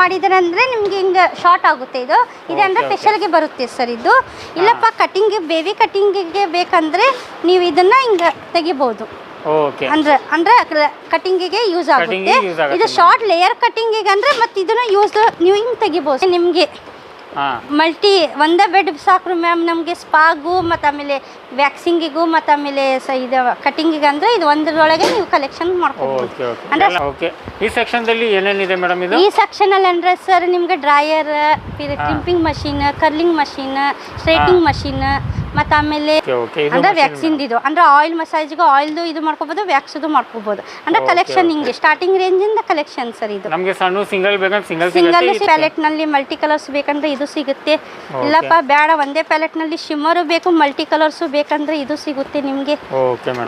ಮಾಡಿದ್ರೆ ಅಂದ್ರೆ ನಿಮ್ಗೆ ಹಿಂಗೆ ಶಾರ್ಟ್ ಆಗುತ್ತೆ ಇದು. ಇದಂದ್ರೆ. ಫೆಷಲ್ಗೆ ಬರುತ್ತೆ ಸರ್ ಇದು. ಇಲ್ಲಪ್ಪ ಕಟಿಂಗ್ ಬೇಬಿ ಕಟಿಂಗಿಗೆ ಬೇಕಂದ್ರೆ ನೀವು ಇದನ್ನ ಹಿಂಗೆ ತೆಗಿಬೋದು. ಅಂದ್ರೆ ಅಂದ್ರೆ ಕಟಿಂಗಿಗೆ ಯೂಸ್ ಆಗುತ್ತೆ. ಇದು ಶಾರ್ಟ್ ಲೇಯರ್ ಕಟಿಂಗಿಗೆ ಅಂದ್ರೆ ಮತ್ತೆ ಇದನ್ನ ಯೂಸ್ ನೀವು ಹಿಂಗ್ ತೆಗಿಬೋದು. ನಿಮಗೆ ಮಲ್ಟಿ ಒಂದೇ ಬೆಡ್ ಸಾಕ್ರು ಮ್ಯಾಮ್ ನಮಗೆ ಸ್ಪಾಗೂ ಮತ್ತು ಆಮೇಲೆ ವ್ಯಾಕ್ಸಿಂಗಿಗೂ ಮತ್ತು ಆಮೇಲೆ ಸ ಇದು ಕಟಿಂಗಿಗೆ ಅಂದರೆ ಇದು ಒಂದರೊಳಗೆ ನೀವು ಕಲೆಕ್ಷನ್ ಮಾಡ್ಕೋಬೋದು. Okay okay. ಅಂದ್ರೆ ಓಕೆ. ಈ ಸೆಕ್ಷನ್ದಲ್ಲಿ ಏನೇನಿದೆ ಮೇಡಮ್ ಇದು ಈ ಸೆಕ್ಷನಲ್ಲಿ ಅಂದರೆ ಸರ್ ನಿಮಗೆ dryer crimping machine curling machine straightening machine ಮತ್ತು ಆಮೇಲೆ ಇದು ಅಂದ್ರೆ ವ್ಯಾಕ್ಸಿನ್ ಇದು. ಅಂದ್ರೆ ಆಯಿಲ್ ಮಸಾಜ್ಗೆ ಆಯಿಲ್ದು ಇದು ಮಾಡ್ಕೋಬೋದು ವ್ಯಾಕ್ಸ್ದು ಮಾಡ್ಕೋಬೋದು. ಅಂದ್ರೆ ಕಲೆಕ್ಷನ್. ಹಿಂಗೆ ಸ್ಟಾರ್ಟಿಂಗ್ ರೇಂಜಿಂದ ಕಲೆಕ್ಷನ್ ಸರ್ ಇದು ನಮಗೆ ಸಣ್ಣ ಸಿಂಗಲ್ ಬೇಕಂದ್ರೆ ಸಿಂಗಲ್ ಸಿಂಗಲ್ ಸಿಗುತ್ತೆ. ಪ್ಯಾಲೆಟ್ನಲ್ಲಿ ಮಲ್ಟಿ ಕಲರ್ಸ್ ಬೇಕಂದ್ರೆ ಇದು ಸಿಗುತ್ತೆ. ಇಲ್ಲಪ್ಪ ಬೇಡ ಒಂದೇ ಪ್ಯಾಲೆಟ್ನಲ್ಲಿ ಶಿಮ್ಮರು ಬೇಕು ಮಲ್ಟಿ ಕಲರ್ಸ್ ಬೇಕಂದ್ರೆ ಇದು ಸಿಗುತ್ತೆ ನಿಮಗೆ.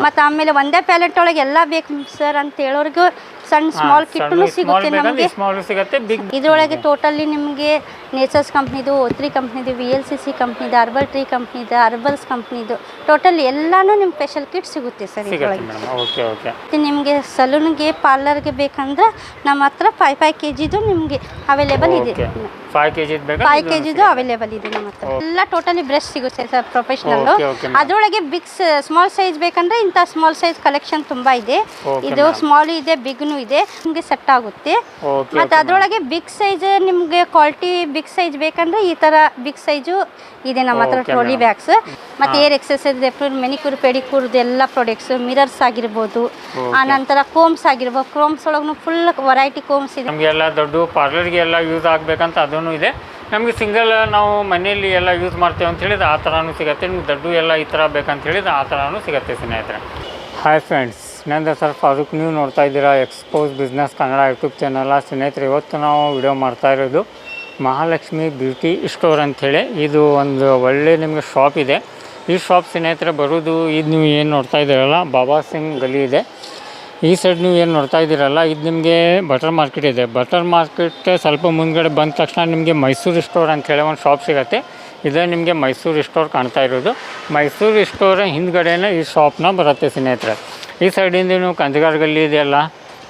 ಮತ್ತೆ ಆಮೇಲೆ ಒಂದೇ ಪ್ಯಾಲೆಟ್ ಒಳಗೆ ಎಲ್ಲ ಬೇಕು ಸರ್ ಅಂತ ಹೇಳೋರ್ಗೂ ಸಣ್ಣ ಸ್ಮಾಲ್ ಕಿಟ್ನು ಸಿಗುತ್ತೆ ನಮಗೆ. ಸ್ಮಾಲ್ ಸಿಗುತ್ತೆ ಬಿಗ್ ಇದ್ರೊಳಗೆ ಟೋಟಲಿ ನಿಮಗೆ ನೇಚರ್ಸ್ ಕಂಪ್ನಿದು ಓತ್ರಿ ಕಂಪ್ನಿದು ವಿ ಎಲ್ ಸಿ ಸಿ ಕಂಪ್ನಿದು ಅರ್ಬಲ್ ಟ್ರೀ ಕಂಪ್ನಿದು ಅರ್ಬಲ್ಸ್ ಕಂಪ್ನಿದು ಟೋಟಲ್ ಎಲ್ಲಾನು ನಿಮ್ಗೆ ಸ್ಪೆಷಲ್ ಕಿಟ್ ಸಿಗುತ್ತೆ ಸರ್ ಸಿಗುತ್ತೆ ಇದ್ರೊಳಗೆ. ಮೇಡಮ್ ಓಕೆ ನಿಮಗೆ ಸಲೂನ್ಗೆ ಪಾರ್ಲರ್ಗೆ ಬೇಕಂದ್ರೆ ನಮ್ಮ ಹತ್ರ ಫೈವ್ ಫೈವ್ ಕೆ ಜಿದು ನಿಮಗೆ ಅವೈಲೇಬಲ್ ಇದೆ. ಫೈವ್ ಕೆ ಜಿದು ಬೇಕಾ? ಫೈವ್ ಕೆ ಜಿದು ಅವೈಲೇಬಲ್ ಇದೆ ನಮ್ಮ ಹತ್ರ. ಎಲ್ಲ ಟೋಟಲಿ ಬ್ರಷ್ ಸಿಗುತ್ತೆ ಸರ್ ಪ್ರೊಫೆಷನಲ್ ಅದರೊಳಗೆ ಬಿಗ್ ಸ್ಮಾಲ್ ಸೈಜ್ ಬೇಕಂದ್ರೆ ಇಂಥ ಸ್ಮಾಲ್ ಸೈಜ್ ಕಲೆಕ್ಷನ್ ತುಂಬಾ ಇದೆ. ಇದು. ಸ್ಮಾಲ್ ಇದೆ ಬಿಗ್ನು ಇದೆ ನಿಮಗೆ ಸೆಟ್ ಆಗುತ್ತೆ. ಮತ್ತೆ ಅದರೊಳಗೆ ಬಿಗ್ ಸೈಜ್ ನಿಮಗೆ ಕ್ವಾಲಿಟಿ ಬಿಗ್ ಸೈಜ್ ಬೇಕಂದ್ರೆ ಈ ತರ ಬಿಗ್ ಸೈಜು ಇದೆ ನಮ್ಮ ಹತ್ರ ಟ್ರೋಲಿ. ಬ್ಯಾಗ್ಸ್ ಮತ್ತು ಏರ್ ಎಕ್ಸಸೈಸ್ ಮೆನಿಕ್ಯೂರ್ ಪೆಡಿಕ್ಯೂರ್ದು ಎಲ್ಲ ಪ್ರಾಡಕ್ಟ್ಸ್ ಮಿರರ್ಸ್ ಆಗಿರ್ಬೋದು. ಆ ನಂತರ ಕೋಮ್ಸ್ ಆಗಿರ್ಬೋದು. ಕೋಮ್ಸ್ ಒಳಗೂ ಫುಲ್ ವೆರೈಟಿ ಕೋಮ್ಸ್ ಇದೆ. ನಮಗೆಲ್ಲ ದೊಡ್ಡ ಪಾರ್ಲರ್ಗೆ ಎಲ್ಲ ಯೂಸ್ ಆಗಬೇಕಂತ ಅದೂ ಇದೆ. ನಮಗೆ ಸಿಂಗಲ್ ನಾವು ಮನೆಯಲ್ಲಿ ಎಲ್ಲ ಯೂಸ್ ಮಾಡ್ತೇವೆ ಅಂತ ಹೇಳಿದ್ರೆ ಆ ಥರನೂ ಸಿಗುತ್ತೆ. ನಿಮ್ಗೆ ದೊಡ್ಡ ಎಲ್ಲ ಈ ಥರ ಬೇಕಂತ ಹೇಳಿದ್ರೆ ಆ ಥರನೂ ಸಿಗುತ್ತೆ ಸ್ನೇಹಿತರೆ. ಹಾಯ್ ಫ್ರೆಂಡ್ಸ್ ನಂದು ಸರ್ ಫಾರೂಕ್ ನೀವು ನೋಡ್ತಾ ಇದ್ದೀರಾ expose business Kannada YouTube channel ಸ್ನೇಹಿತರೆ ಇವತ್ತು ನಾವು ವಿಡಿಯೋ ಮಾಡ್ತಾ ಇರೋದು ಮಹಾಲಕ್ಷ್ಮಿ ಬ್ಯೂಟಿ ಸ್ಟೋರ್ ಅಂಥೇಳಿ ಇದು ಒಂದು ಒಳ್ಳೆ ನಿಮಗೆ ಶಾಪ್ ಇದೆ. ಈ ಶಾಪ್ ಸ್ನೇಹಿತರೆ, ಬರೋದು ಇದು ನೀವು ಏನು ನೋಡ್ತಾ ಇದ್ದೀರಲ್ಲ, ಬಾಬಾ ಸಿಂಗ್ ಗಲಿ ಇದೆ. ಈ ಸೈಡ್ ನೀವು ಏನು ನೋಡ್ತಾ ಇದ್ದೀರಲ್ಲ, ಇದು ನಿಮಗೆ ಬಟರ್ ಮಾರ್ಕೆಟ್ ಇದೆ. ಬಟರ್ ಮಾರ್ಕೆಟ್ ಸ್ವಲ್ಪ ಮುಂದ್ಗಡೆ ಬಂದ ತಕ್ಷಣ ನಿಮಗೆ ಮೈಸೂರು ಸ್ಟೋರ್ ಅಂತ ಒಂದು ಶಾಪ್ ಸಿಗುತ್ತೆ. ಇದೇ ನಿಮಗೆ ಮೈಸೂರು ಸ್ಟೋರ್ ಕಾಣ್ತಾ ಇರೋದು. ಮೈಸೂರು ಸ್ಟೋರ್ ಹಿಂದ್ಗಡೆನೇ ಈ ಶಾಪ್ನ ಬರುತ್ತೆ ಸ್ನೇಹಿತರೆ. ಈ ಸೈಡಿಂದ ನೀವು ಕಂಜಗಾರ್ ಗಲ್ಲಿ ಇದೆಯಲ್ಲ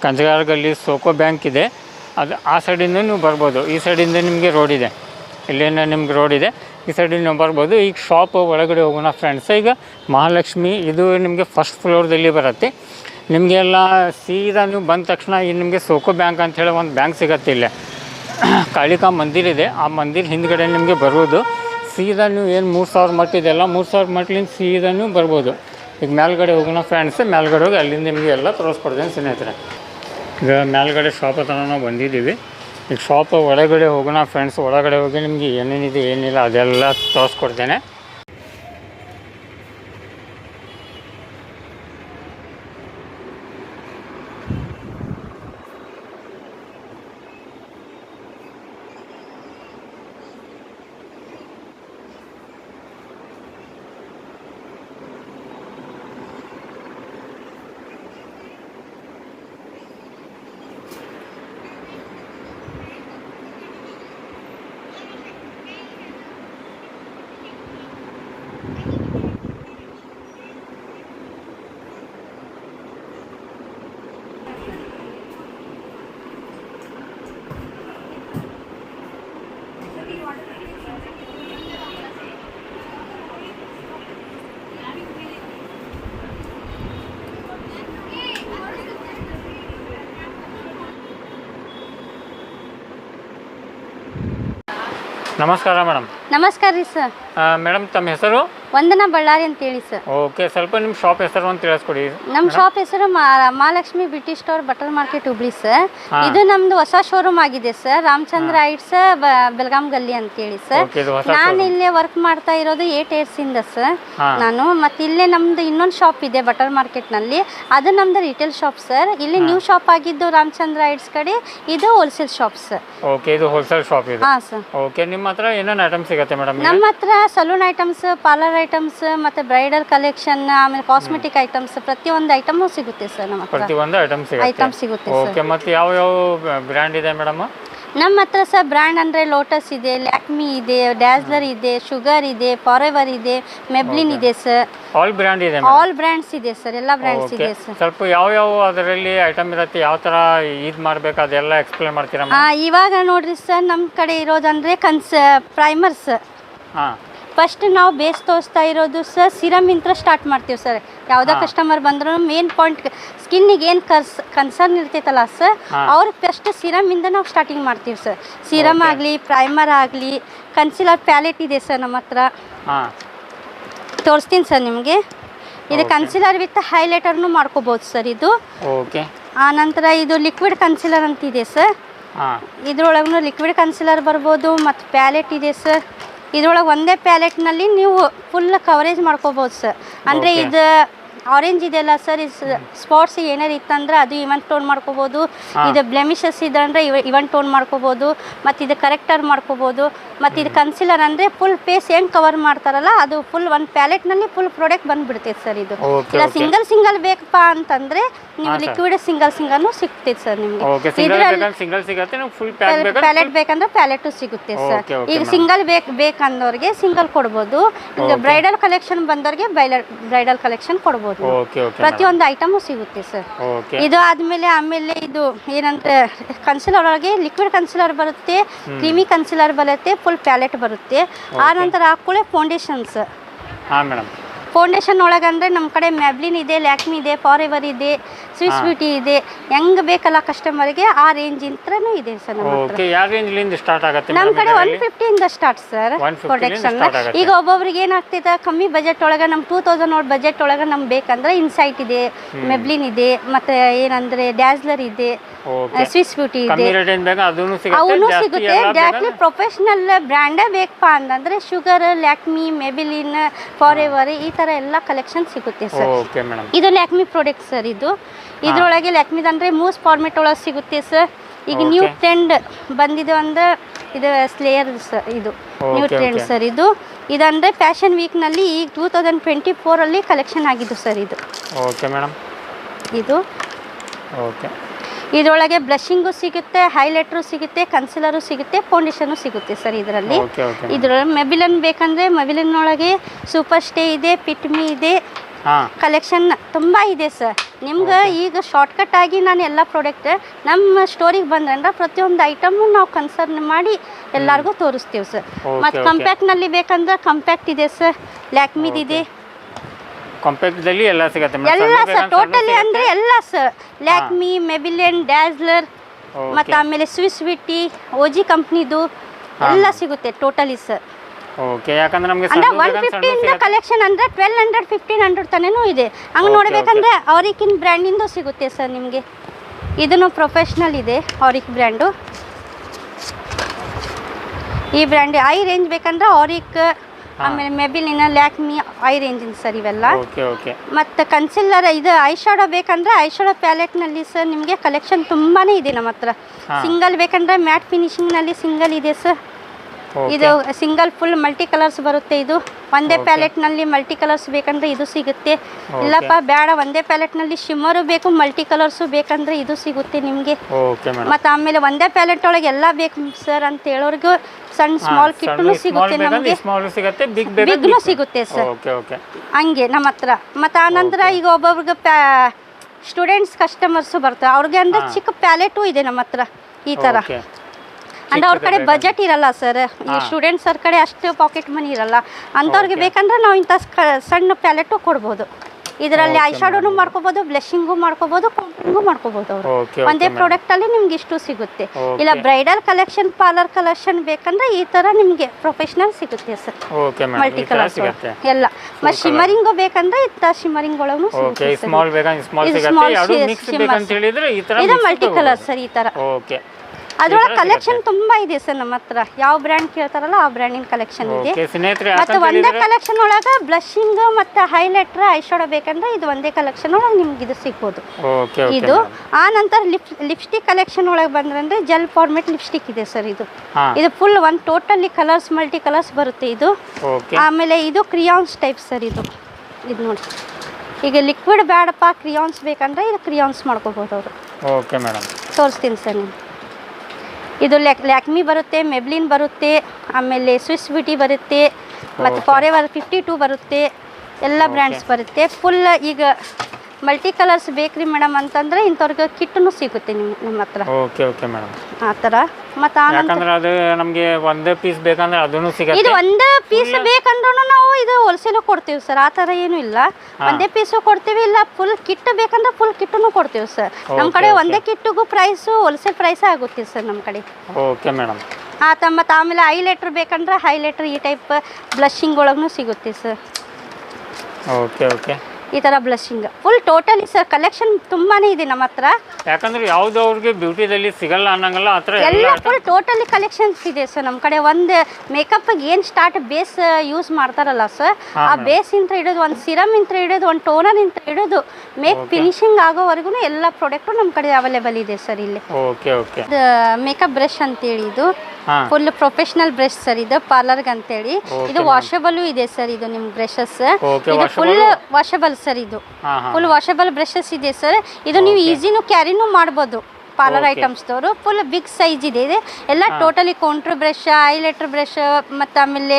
ಕಂಜಗಾರ್ ಗಲ್ಲಿ ಸೋಕೋ ಬ್ಯಾಂಕ್ ಇದೆ. ಅದು ಆ ಸೈಡಿಂದ ನೀವು ಬರ್ಬೋದು. ಈ ಸೈಡಿಂದ ನಿಮಗೆ ರೋಡ್ ಇದೆ. ಇಲ್ಲಿಂದ ನಿಮ್ಗೆ ರೋಡ್ ಇದೆ. ಈ ಸೈಡಿಂದ ನೀವು ಬರ್ಬೋದು. ಈಗ ಶಾಪ್ ಒಳಗಡೆ ಹೋಗೋಣ ಫ್ರೆಂಡ್ಸ್ ಈಗ ಮಹಾಲಕ್ಷ್ಮಿ, ಇದು ನಿಮಗೆ ಫಸ್ಟ್ ಫ್ಲೋರ್ದಲ್ಲಿ ಬರುತ್ತೆ. ನಿಮಗೆಲ್ಲ ಸೀದಾ ನೀವು ಬಂದ ತಕ್ಷಣ ಈ ನಿಮಗೆ ಸೋಕೋ ಬ್ಯಾಂಕ್ ಅಂತ ಹೇಳಿ ಒಂದು ಬ್ಯಾಂಕ್ ಸಿಗತ್ತೆ ಇಲ್ಲೇ. ಕಾಳಿಕಾ ಮಂದಿರ ಇದೆ. ಆ ಮಂದಿರ್ ಹಿಂದ್ಗಡೆ ನಿಮಗೆ ಬರ್ಬೋದು. ಸೀದಾ ನೀವು ಏನು ಮೂರು ಸಾವಿರ ಮಟ್ಟ ಇದೆಯಲ್ಲ ಮೂರು ಸಾವಿರ ಮಟ್ಲಿಂದ ಸೀದಾ ನೀವು ಬರ್ಬೋದು. ಈಗ ಮೇಲ್ಗಡೆ ಹೋಗೋಣ ಫ್ರೆಂಡ್ಸ್ ಮೇಲ್ಗಡೆ ಹೋಗಿ ಅಲ್ಲಿಂದ ನಿಮಗೆ ಎಲ್ಲ ತೋರಿಸ್ಕೊಡ್ತೇನೆ ಸ್ನೇಹಿತರೆ. ಈಗ ಮೇಲ್ಗಡೆ ಶಾಪ್ ಹತ್ರ ನಾವು ಬಂದಿದ್ದೀವಿ. ಈಗ ಶಾಪ್ ಒಳಗಡೆ ಹೋಗೋಣ ಫ್ರೆಂಡ್ಸ್ ಒಳಗಡೆ ಹೋಗಿ ನಿಮಗೆ ಏನೇನಿದೆ, ಏನಿಲ್ಲ ಅದೆಲ್ಲ ತೋರಿಸ್ಕೊಡ್ತೇನೆ. ನಮಸ್ಕಾರ ಮೇಡಮ್. ನಮಸ್ಕಾರ ರೀ ಸರ್. ಮೇಡಮ್ ತಮ್ಮ ಹೆಸರು? ವಂದನಾ ಬಳ್ಳಾರಿ ಅಂತ ಹೇಳಿ ಸರ್. ಓಕೆ ಸ್ವಲ್ಪ ನಿಮ್ಮ ಶಾಪ್ ಹೆಸರು ಅಂತ ತಿಳಿಸ್ಕೊಡಿ. ನಮ್ಮ ಶಾಪ್ ಹೆಸರು ಮಾ- Mahalakshmi beauty store butter market Hubli sir. ಇದು ನಮ್ದು ಹೊಸ ಶೋರೂಮ್ ಆಗಿದೆ ಸರ್. ರಾಮಚಂದ್ರ ಐಟ್ಸ್ ಬೆಳಗಾಂ ಗಲ್ಲಿ ಅಂತ ಹೇಳಿ ಸರ್. ಓಕೆ ಇದು ಹೊಸ ನಾನು. ಇಲ್ಲೇ ವರ್ಕ್ ಮಾಡ್ತಾ ಇರೋದು ಏಟ್ ಇಯರ್ಸ್ ಇಂದ ಸರ್. ಹಾ. ನಾನು ಮತ್ತೆ ಇಲ್ಲೇ ನಮ್ದು ಇನ್ನೊಂದು ಶಾಪ್ ಇದೆ ಬಟರ್ ಮಾರ್ಕೆಟ್ನಲ್ಲಿ ಅದು ನಮ್ದು ರಿಟೇಲ್ ಶಾಪ್ ಸರ್. ಇಲ್ಲಿ ನ್ಯೂ ಶಾಪ್ ಆಗಿದ್ದು ರಾಮಚಂದ್ರ ಐಟ್ಸ್ ಕಡೆ ಇದು ಹೋಲ್ಸೇಲ್ ಶಾಪ್ ಸರ್. ಓಕೆ ಇದು ಹೋಲ್ಸೇಲ್ ಶಾಪ್ ಇದು. ಹಾ ಸರ್. ಓಕೆ ನಿಮ್ಮ ಹತ್ರ ಏನೇನು ಐಟಮ್ ಸಿಗುತ್ತೆ ಮೇಡಮ್ ನಮ್ಮ ಹತ್ರ ಸಲೂನ್ ಐಟಮ್ಸ್ ಪಾರ್ಲರ್ ಐಟಮ್ಸ್ ಮತ್ತೆ ಬ್ರೈಡಲ್ ಕಲೆಕ್ಷನ್ ಆಮೇಲೆ ಕಾಸ್ಮೆಟಿಕ್ ಐಟಮ್ಸ್ ಪ್ರತಿಯೊಂದು ಐಟಮ್ ಸಿಗುತ್ತೆ ಸರ್ ನಮ್ಮ ಹತ್ರ. ಪ್ರತಿಯೊಂದು ಐಟಮ್ ಸಿಗುತ್ತೆ. ಐಟಮ್ ಸಿಗುತ್ತೆ ಸರ್. ಓಕೆ ಮತ್ತೆ ಯಾವ ಯಾವ ಬ್ರ್ಯಾಂಡ್ ಇದೆ ಮೇಡಮ್ ನಮ್ಮ ಹತ್ರ ಸರ್ ಬ್ರ್ಯಾಂಡ್ ಅಂದ್ರೆ ಲೋಟಸ್ ಇದೆ ಲ್ಯಾಕ್ಮಿ ಇದೆ ಡ್ಯಾಸ್ಲರ್ ಇದೆ ಶುಗರ್ ಇದೆ ಫಾರೆವರ್ ಇದೆ ಮೆಬ್ಲಿನ್ ಇದೆ ಸರ್. ಆಲ್ ಬ್ರ್ಯಾಂಡ್ ಇದೆ ಆಲ್ ಬ್ರ್ಯಾಂಡ್ಸ್ ಇದೆ ಸರ್ ಎಲ್ಲ ಬ್ರ್ಯಾಂಡ್ಸ್ ಇದೆ ಸರ್. ಸ್ವಲ್ಪ ಯಾವ ಯಾವ ಅದರಲ್ಲಿ ಐಟಮ್ ಇರುತ್ತೆ ಯಾವ ತರ ಇದ್ ಮಾಡ್ಬೇಕು ಅದೆಲ್ಲ ಎಕ್ಸ್ಪ್ಲೇನ್ ಮಾಡ್ತೀರಾ ಆ, ಇವಾಗ ನೋಡ್ರಿ ಸರ್ ನಮ್ಮ ಕಡೆ ಇರೋದಂದ್ರೆ ಕನ್ಸ್ ಪ್ರೈಮರ್ಸ್ ಹಾಂ. ಫಸ್ಟ್ ನಾವು ಬೇಸ್ ತೋರಿಸ್ತಾ ಇರೋದು ಸರ್ ಸಿರಮ್ ಇಂತ್ರ ಸ್ಟಾರ್ಟ್ ಮಾಡ್ತೀವಿ ಸರ್ ಯಾವುದೇ ಕಸ್ಟಮರ್ ಬಂದ್ರೂ ಮೇನ್ ಪಾಯಿಂಟ್ ಸ್ಕಿನ್ನಿಗೆ ಏನು ಕರ್ಸ್ ಕನ್ಸರ್ನ್ ಇರ್ತೈತಲ್ಲ ಸರ್ ಅವ್ರು ಫಸ್ಟ್ ಸಿರಮಿಂದ ನಾವು ಸ್ಟಾರ್ಟಿಂಗ್ ಮಾಡ್ತೀವಿ ಸರ್ ಸಿರಮ್ ಆಗಲಿ ಪ್ರೈಮರ್ ಆಗಲಿ ಕನ್ಸಿಲರ್ ಪ್ಯಾಲೆಟ್ ಇದೆ ಸರ್ ನಮ್ಮ ಹತ್ರ. ತೋರಿಸ್ತೀನಿ ಸರ್ ನಿಮಗೆ. ಇದು. ಕನ್ಸಿಲರ್ ವಿತ್ ಹೈಲೈಟರ್ನು ಮಾಡ್ಕೋಬೋದು ಸರ್ ಇದು. ಓಕೆ ಆ ನಂತರ ಇದು ಲಿಕ್ವಿಡ್ ಕನ್ಸಿಲರ್ ಅಂತಿದೆ ಸರ್ ಇದ್ರೊಳಗೂ ಲಿಕ್ವಿಡ್ ಕನ್ಸಿಲರ್ ಬರ್ಬೋದು ಮತ್ತು ಪ್ಯಾಲೆಟ್ ಇದೆ ಸರ್ ಇದ್ರೊಳಗೆ ಒಂದೇ ಪ್ಯಾಲೆಟ್ನಲ್ಲಿ ನೀವು ಫುಲ್ ಕವರೇಜ್ ಮಾಡ್ಕೋಬೋದು ಸರ್ ಅಂದರೆ ಇದು ಆರೆಂಜ್ ಇದೆಲ್ಲ ಸರ್ ಸ್ಪಾಟ್ಸ್ ಏನಾರು ಇತ್ತಂದ್ರೆ ಅದು ಇವನ್ ಟೋನ್ ಮಾಡ್ಕೋಬೋದು. ಇದು ಬ್ಲೆಮಿಷಸ್ ಇದಂದ್ರೆ ಇವ ಇವನ್ ಟೋನ್ ಮಾಡ್ಕೋಬೋದು. ಮತ್ತೆ ಇದು ಕರೆಕ್ಟರ್ ಮಾಡ್ಕೋಬೋದು. ಮತ್ತೆ ಇದು ಕನ್ಸಿಲರ್ ಅಂದರೆ ಫುಲ್ ಫೇಸ್ ಹೆಂಗ್ ಕವರ್ ಮಾಡ್ತಾರಲ್ಲ ಅದು ಫುಲ್ ಒಂದು ಪ್ಯಾಲೆಟ್ನಲ್ಲಿ ಫುಲ್ ಪ್ರಾಡಕ್ಟ್ ಬಂದ್ಬಿಡ್ತೈತೆ ಸರ್ ಇದು. ಇಲ್ಲ ಸಿಂಗಲ್ ಸಿಂಗಲ್ ಬೇಕಪ್ಪ ಅಂತಂದರೆ ನೀವು. ಲಿಕ್ವಿಡ್ ಸಿಂಗಲ್ ಸಿಂಗಲ್ ಸಿಗ್ತೈತೆ ಸರ್ ನಿಮಗೆ. ಪ್ಯಾಲೆಟ್ ಬೇಕಂದ್ರೆ ಪ್ಯಾಲೆಟು ಸಿಗುತ್ತೆ ಸರ್. ಈಗ. ಸಿಂಗಲ್ ಬೇಕು ಬೇಕಂದವ್ರಿಗೆ ಸಿಂಗಲ್ ಕೊಡ್ಬೋದು. ಈಗ ಬ್ರೈಡಲ್ ಕಲೆಕ್ಷನ್ ಬಂದವ್ರಿಗೆ ಬ್ರೈಡಲ್ ಬ್ರೈಡಲ್ ಕಲೆಕ್ಷನ್ ಕೊಡ್ಬೋದು. ನಾವು. ಓಕೆ ಓಕೆ ಪ್ರತಿಯೊಂದು ಐಟಮು ಸಿಗುತ್ತೆ ಸರ್ ಓಕೆ ಇದು ಆದಮೇಲೆ ಆಮೇಲೆ ಇದು ಏನಂದ್ರೆ ಕನ್ಸಿಲರ್ ಒಳಗೆ ಲಿಕ್ವಿಡ್ ಕನ್ಸಿಲರ್ ಬರುತ್ತೆ ಕ್ರೀಮಿ ಕನ್ಸಿಲರ್ ಬರುತ್ತೆ ಫುಲ್ ಪ್ಯಾಲೆಟ್ ಬರುತ್ತೆ. ಆ ನಂತರ ಹಾಕೊಳ್ಳೆ ಫೌಂಡೇಶನ್ಸ್ ಹಾಂ ಮೇಡಮ್ ಫೌಂಡೇಶನ್ ಒಳಗಂದ್ರೆ ನಮ್ಮ ಕಡೆ ಮ್ಯಾಬ್ಲಿನ್ ಇದೆ ಲ್ಯಾಕ್ಮಿ ಇದೆ ಫಾರೆವರ್ ಇದೆ ಸ್ವಿಸ್ ಫ್ಯೂಟಿ ಇದೆ. ಹೆಂಗ್ ಬೇಕಲ್ಲ ಕಸ್ಟಮರ್ಗೆ ಆ ರೇಂಜ್ ಇಂತ್ರನೂ ಇದೆ ಸರ್ ನಮ್ಮ ಹತ್ರ. ಓಕೆ ಯಾವ ರೇಂಜ್ಲಿಂದ ಸ್ಟಾರ್ಟ್ ಆಗುತ್ತೆ ನಮ್ಮ ಕಡೆ ಒನ್ ಫಿಫ್ಟಿಯಿಂದ ಸ್ಟಾರ್ಟ್ ಸರ್ 150 ಲಿಂದ ಪ್ರೊಡಕ್ಷನ್ start ಆಗುತ್ತೆ. ಈಗ ಒಬ್ಬೊಬ್ರಿಗೆ ಏನಾಗ್ತೈತೆ ಕಮ್ಮಿ ಬಜೆಟ್ ಒಳಗೆ ನಮ್ಮ ಟೂ ತೌಸಂಡ್ ನೋಡ್ ಬಜೆಟ್ ಒಳಗೆ ನಮ್ಗೆ ಬೇಕಂದ್ರೆ ಇನ್ಸೈಟ್ ಇದೆ ಮೆಬ್ಲಿನ್ ಇದೆ ಮತ್ತೆ ಏನಂದ್ರೆ ಡ್ಯಾಸ್ಲರ್ ಇದೆ ಓಕೆ ಸ್ವಿಸ್ ಬ್ಯೂಟಿ ಇದೆ. ರೇಟ್ ಏನು ಬೇಕಾ ಅದೂ ಸಿಗುತ್ತೆ ಅವನು ಜಾಸ್ತಿ ಸಿಗುತ್ತೆ. ಎಲ್ಲ ಜಾಸ್ತಿ ಬೇಕಾದ್ರೆ ಪ್ರೊಫೆಷ್ನಲ್ ಬ್ರ್ಯಾಂಡೇ ಬೇಕಪ್ಪ ಅಂತಂದ್ರೆ sugar Lakme Maybelline for ever ಈ ಥರ ಎಲ್ಲ ಕಲೆಕ್ಷನ್ ಸಿಗುತ್ತೆ ಸರ್ ಓಕೆ ಮೇಡಮ್ ಇದು ಲ್ಯಾಕ್ಮಿ ಪ್ರಾಡಕ್ಟ್ ಸರ್ ಇದು. ಇದ್ರೊಳಗೆ ಲ್ಯಾಕ್ಮಿದಂದ್ರೆ ಮೂಸ್ ಫಾರ್ಮೆಟ್ ಒಳಗೆ ಸಿಗುತ್ತೆ ಸರ್ ಈಗ ನ್ಯೂ ಟ್ರೆಂಡ್ ಬಂದಿದೆ ಅಂದ್ರೆ ಇದು ಸ್ಲೇಯರ್ ಸರ್ ಇದು. ನ್ಯೂ ಟ್ರೆಂಡ್ ಸರ್ ಇದು. ಇದಂದ್ರೆ ಫ್ಯಾಷನ್ ವೀಕ್ನಲ್ಲಿ ಈಗ ಟೂ ತೌಸಂಡ್ ಟ್ವೆಂಟಿ ಫೋರಲ್ಲಿ ಕಲೆಕ್ಷನ್ ಆಗಿದ್ದು ಸರ್ ಇದು. Okay madam. ಇದು. ಓಕೆ. ಇದರೊಳಗೆ ಬ್ಲಷಿಂಗು ಸಿಗುತ್ತೆ ಹೈಲೈಟ್ರು ಸಿಗುತ್ತೆ ಕನ್ಸಿಲರು ಸಿಗುತ್ತೆ ಫೌಂಡೇಶನು ಸಿಗುತ್ತೆ ಸರ್ ಇದರಲ್ಲಿ. ಇದರೊಳಗೆ ಮೆಬಿಲನ್ ಬೇಕಂದ್ರೆ ಮೆಬಿಲನ್ ಒಳಗೆ ಸೂಪರ್ ಸ್ಟೇ ಇದೆ ಪಿಟ್ಮಿ ಇದೆ ಕಲೆಕ್ಷನ್ ತುಂಬ ಇದೆ ಸರ್ ನಿಮ್ಗೆ ಈಗ ಶಾರ್ಟ್ಕಟ್ ಆಗಿ ನಾನು ಎಲ್ಲ ಪ್ರಾಡಕ್ಟ್ ನಮ್ಮ ಸ್ಟೋರಿಗೆ ಬಂದ್ರೆ ಪ್ರತಿಯೊಂದು ಐಟಮು ನಾವು ಕನ್ಸರ್ನ್ ಮಾಡಿ ಎಲ್ಲರಿಗೂ ತೋರಿಸ್ತೀವಿ ಸರ್ ಮತ್ತು. ಕಂಪ್ಯಾಕ್ಟ್ನಲ್ಲಿ ಬೇಕಂದ್ರೆ ಕಂಪ್ಯಾಕ್ಟ್ ಇದೆ ಸರ್ ಲ್ಯಾಕ್ಮಿದಿದೆ ಕಾಂಪ್ಯಾಕ್ಟ್ದಲ್ಲಿ ಎಲ್ಲ ಸಿಗುತ್ತೆ. ಎಲ್ಲ ಸರ್ ಟೋಟಲಿ ಅಂದರೆ ಎಲ್ಲ sir Lakme Maybelline Dazzler Okay. ಮತ್ತು ಆಮೇಲೆ ಸ್ವಿಸ್ ವಿಟಿ ಓಜಿ ಕಂಪ್ನಿದು ಎಲ್ಲ ಸಿಗುತ್ತೆ ಟೋಟಲಿ ಸರ್ ಓಕೆ ಯಾಕಂದ್ರೆ ನಮಗೆ ಅಂದ್ರೆ ಒನ್ ಫಿಫ್ಟಿಯಿಂದ ಕಲೆಕ್ಷನ್ ಅಂದ್ರೆ ಟ್ವೆಲ್ ಹಂಡ್ರೆಡ್ ಫಿಫ್ಟೀನ್ ಹಂಡ್ರೆಡ್ ತನೂ ಇದೆ. ಹಂಗೆ ನೋಡ್ಬೇಕಂದ್ರೆ ಆರಿಕಿನ್ ಬ್ರ್ಯಾಂಡಿಂದು ಸಿಗುತ್ತೆ ಸರ್ ನಿಮಗೆ. ಇದನ್ನು ಪ್ರೊಫೆಷ್ನಲ್ ಇದೆ ಆರಿಕ್ ಬ್ರ್ಯಾಂಡು ಈ ಬ್ರ್ಯಾಂಡ್ ಐ ರೇಂಜ್ ಬೇಕಂದ್ರೆ ಆರಿಕ್ ಆಮೇಲೆ ಮೆಬಿಲಿನ ಲ್ಯಾಕ್ಮಿ ಐ ರೇಂಜಿನ ಸರ್ ಇವೆಲ್ಲ. ಮತ್ತು ಕನ್ಸಿಲ್ಲರ್ ಇದು ಐ ಶಾಡೋ ಬೇಕಂದ್ರೆ ಐ ಶಾಡೋ ಪ್ಯಾಲೆಟ್ನಲ್ಲಿ ಸರ್ ನಿಮಗೆ ಕಲೆಕ್ಷನ್ ತುಂಬಾ ಇದೆ ನಮ್ಮ ಹತ್ರ ಸಿಂಗಲ್ ಬೇಕಂದ್ರೆ ಮ್ಯಾಟ್ ಫಿನಿಶಿಂಗ್ನಲ್ಲಿ ಸಿಂಗಲ್ ಇದೆ ಸರ್ ಇದು ಸಿಂಗಲ್ ಫುಲ್ ಮಲ್ಟಿ ಕಲರ್ಸ್ ಬರುತ್ತೆ ಇದು. ಒಂದೇ ಪ್ಯಾಲೆಟ್ನಲ್ಲಿ ಮಲ್ಟಿ ಕಲರ್ಸ್ ಬೇಕಂದ್ರೆ ಇದು ಸಿಗುತ್ತೆ. ಇಲ್ಲಪ್ಪ ಬೇಡ ಒಂದೇ ಪ್ಯಾಲೆಟ್ನಲ್ಲಿ ಶಿಮ್ಮರು ಬೇಕು ಮಲ್ಟಿ ಕಲರ್ಸ್ ಬೇಕಂದ್ರೆ ಇದು ಸಿಗುತ್ತೆ ನಿಮಗೆ. ಮತ್ತೆ ಆಮೇಲೆ ಒಂದೇ ಪ್ಯಾಲೆಟ್ ಒಳಗೆ ಎಲ್ಲ ಬೇಕು ಸರ್ ಅಂತ ಹೇಳೋರ್ಗು ಸಣ್ಣ ಸ್ಮಾಲ್ ಕಿಟ್ನು ಸಿಗುತ್ತೆ ನಮಗೆ. ಬಿಗ್ನು ಸಿಗುತ್ತೆ ಸರ್. ಹಂಗೆ ನಮ್ಮ ಹತ್ರ. ಮತ್ತು ಆನಂತರ ಈಗ ಒಬ್ಬೊಬ್ರಿಗೆ ಸ್ಟೂಡೆಂಟ್ಸ್ ಕಸ್ಟಮರ್ಸು ಬರ್ತಾರೆ ಅವ್ರಿಗೆ ಅಂದ್ರೆ. ಚಿಕ್ಕ ಪ್ಯಾಲೆಟು ಇದೆ ನಮ್ಮ ಹತ್ರ ಈ ಥರ. ಅಂದ್ರೆ ಅವ್ರ ಕಡೆ ಬಜೆಟ್ ಇರಲ್ಲ ಸರ್ ಈ. ಸ್ಟೂಡೆಂಟ್ಸ್ ಅವ್ರ ಕಡೆ ಅಷ್ಟು ಪಾಕೆಟ್ ಮನಿ ಇರಲ್ಲ. ಅಂಥವ್ರಿಗೆ. ಬೇಕಂದ್ರೆ ನಾವು ಇಂಥ ಸಣ್ಣ ಪ್ಯಾಲೆಟು ಕೊಡ್ಬೋದು. ಇದರಲ್ಲಿ ಐ ಶಾಡೋನು ಮಾಡ್ಕೋಬಹುದು ಬ್ಲೆಶಿಂಗು ಮಾಡ್ಕೋಬಹುದು ಕೌಂಟಿಂಗು ಮಾಡ್ಕೋಬಹುದು ಅವರು. ಒಂದೇ ಪ್ರಾಡಕ್ಟ್ ಅಲ್ಲಿ ನಿಮ್ಗೆ ಇಷ್ಟು ಸಿಗುತ್ತೆ. ಇಲ್ಲ ಬ್ರೈಡಲ್ ಕಲೆಕ್ಷನ್ ಪಾರ್ಲರ್ ಕಲೆಕ್ಷನ್ ಬೇಕಂದ್ರೆ ಈ ತರ ನಿಮಗೆ ಪ್ರೊಫೆಷನಲ್ ಸಿಗುತ್ತೆ ಸರ್ ಮಲ್ಟಿ ಕಲರ್ ಎಲ್ಲ. ಮತ್ತೆ ಶಿಮರಿಂಗ್ ಬೇಕಂದ್ರೆ ಇಂತ ಶಿಮರಿಂಗ್ ಒಳಗೂ ಸ್ಮಾಲ್ ಸ್ಮಾಲ್ ಇದು ಮಲ್ಟಿ ಕಲರ್ ಸರ್ ಈ ತರ ಅದ್ರೊಳಗೆ ಕಲೆಕ್ಷನ್ ತುಂಬಾ ಇದೆ ಸರ್ ನಮ್ಮ ಹತ್ರ. ಯಾವ ಬ್ರ್ಯಾಂಡ್ ಕೇಳ್ತಾರಲ್ಲ ಆ ಬ್ರ್ಯಾಂಡಿನ ಕಲೆಕ್ಷನ್ ಇದೆ. ಓಕೆ ಸ್ನೇಹಿತರೆ ಮತ್ತೆ ಒಂದೇ ಕಲೆಕ್ಷನ್ ಒಳಗೆ ಬ್ಲಷಿಂಗ್ ಮತ್ತೆ ಹೈಲೈಟರ್ ಐಶಾಡೋ ಬೇಕಂದ್ರೆ ಇದು ಒಂದೇ ಕಲೆಕ್ಷನ್ ಒಳಗೆ ನಿಮ್ಗೆ ಇದು ಸಿಗ್ಬೋದು. ಓಕೆ ಓಕೆ ಇದು ಆ ನಂತರ ಲಿಪ್ ಲಿಪ್ಸ್ಟಿಕ್ ಕಲೆಕ್ಷನ್ ಒಳಗೆ ಬಂದ್ರಂದ್ರೆ ಜೆಲ್ ಫಾರ್ಮೆಟ್ ಲಿಪ್ಸ್ಟಿಕ್ ಇದೆ ಸರ್ ಇದು. ಇದು ಫುಲ್ ಒಂದು ಟೋಟಲಿ ಕಲರ್ಸ್ ಮಲ್ಟಿ ಕಲರ್ಸ್ ಬರುತ್ತೆ ಇದು. ಆಮೇಲೆ ಇದು ಕ್ರಿಯಾನ್ಸ್ ಟೈಪ್ ಸರ್ ಇದು. ಇದು ನೋಡಿ. ಈಗ ಲಿಕ್ವಿಡ್ ಬ್ಯಾಡಪ್ಪ ಕ್ರಿಯಾನ್ಸ್ ಬೇಕಂದ್ರೆ ಇದು ಕ್ರಿಯಾನ್ಸ್ ಮಾಡ್ಕೋಬೋದು ಅವರು. ಓಕೆ ಮೇಡಮ್ ತೋರಿಸ್ತೀನಿ ಸರ್ ನೀವು ಇದು ಲ್ಯಾಕ್ ಲ್ಯಾಕ್ಮಿ ಬರುತ್ತೆ ಮೆಬ್ಲಿನ್ ಬರುತ್ತೆ ಆಮೇಲೆ ಸ್ವಿಸ್ ಬ್ಯೂಟಿ ಬರುತ್ತೆ ಮತ್ತು. ಫಾರೆವರ್ ಫಿಫ್ಟಿ ಟೂ ಬರುತ್ತೆ ಎಲ್ಲ ಬ್ರ್ಯಾಂಡ್ಸ್ ಬರುತ್ತೆ ಫುಲ್ ಈಗ ಮಲ್ಟಿ ಕಲರ್ಸ್ ಬೇಕ್ರಿ ಮೇಡಮ್ ಅಂತಂದ್ರೆ ಇಂಥವ್ರಿಗೆ ಕಿಟ್ನು ಸಿಗುತ್ತೆ ನಿಮ್ಮ ನಮ್ಮ ಹತ್ರ. Okay okay madam. ಆ ಥರ ಮತ್ತು ಆನಂತರ ಯಾಕಂದ್ರೆ ಅದು ನಮಗೆ ಒಂದೇ ಪೀಸ್ ಬೇಕಂದ್ರೆ ಅದನ್ನು ಇದು ಸಿಗತ್ತೆ ಒಂದೇ ಪೀಸ್ ಬೇಕಂದ್ರೂ ನಾವು ಇದು ಹೋಲ್ಸೇಲ್ ಕೊಡ್ತೀವಿ ಸರ್ ಆ ಥರ ಏನು ಇಲ್ಲ. ಒಂದೇ ಪೀಸು ಕೊಡ್ತೀವಿ ಇಲ್ಲ ಫುಲ್ ಕಿಟ್ ಬೇಕಂದ್ರೆ ಫುಲ್ ಕಿಟ್ಟನು ಕೊಡ್ತೀವಿ ಸರ್. ನಮ್ಮ ಕಡೆ okay. ಒಂದೇ ಕಿಟ್ಟಿಗೂ ಪ್ರೈಸು ಹೋಲ್ಸೇಲ್ ಪ್ರೈಸೇ ಆಗುತ್ತೆ ಸರ್ ನಮ್ಮ ಕಡೆ. Okay madam. ಆತ ಮತ್ತು ಆಮೇಲೆ ಹೈಲೈಟ್ರ್ ಬೇಕಂದ್ರೆ ಹೈಲೈಟ್ರ್ ಈ ಟೈಪ್ ಬ್ಲಷಿಂಗ್ ಒಳಗೂ ಸಿಗುತ್ತೆ ಸರ್. Okay okay. ಈ ಥರ blushing full totally sir collection ತುಂಬಾನೇ ಇದೆ ನಮ್ಮ ಹತ್ರ. ಯಾಕಂದ್ರೆ ಯಾವ್ದು ಅವ್ರಿಗೆ ಬ್ಯೂಟಿದಲ್ಲಿ ಸಿಗಲ್ಲ ಅನ್ನಂಗಲ್ಲ ಆ ಥರ ಎಲ್ಲ ಫುಲ್ ಟೋಟಲಿ ಕಲೆಕ್ಷನ್ಸ್ ಇದೆ ಸರ್ ನಮ್ಮ ಕಡೆ ಒಂದು ಮೇಕಪ್ಗೆ ಏನು ಸ್ಟಾರ್ಟ್ ಬೇಸ್ ಯೂಸ್ ಮಾಡ್ತಾರಲ್ಲ ಸರ್ ಆ ಬೇಸ್ ಇಂತ ಹಿಡಿದು ಒಂದು ಸಿರಮ್ ಇಂತ ಹಿಡಿದು ಒಂದು ಟೋನರ್ ಇಂತ ಹಿಡಿದು ಮೇಕ್ ಫಿನಿಶಿಂಗ್ ಆಗೋವರೆಗೂ ಎಲ್ಲ ಪ್ರಾಡಕ್ಟು ನಮ್ಮ ಕಡೆ ಅವೈಲೇಬಲ್ ಇದೆ ಸರ್ ಇಲ್ಲಿ. ಓಕೆ ಓಕೆ ಇದು ಮೇಕಪ್ ಬ್ರಷ್ ಅಂತೇಳಿ ಇದು. ಫುಲ್ ಪ್ರೊಫೆಷನಲ್ ಬ್ರಷ್ ಸರ್ ಇದು ಪಾರ್ಲರ್ಗೆ ಅಂತೇಳಿ ಇದು. ವಾಷಬಲ್ ಇದೆ ಸರ್ ಇದು ನಿಮ್ಮ ಬ್ರಷಸ್ ಇದು ಫುಲ್? ವಾಷಬಲ್ ಸರ್ ಇದು. ಫುಲ್ ವಾಷಬಲ್ ಬ್ರಷಸ್ ಇದೆ ಸರ್ ಇದು ನೀವು. ಈಸಿನೂ ಕ್ಯಾರಿನೂ ಮಾಡ್ಬೋದು. ಪಾರ್ಲರ್ ಐಟಮ್ಸ್ ಐಟಮ್ಸ್ದವರು ಫುಲ್ ಬಿಗ್ ಸೈಜ್ ಇದೆ ಇದೆ. ಎಲ್ಲ totally contour brush highlighter brush ಮತ್ತು ಆಮೇಲೆ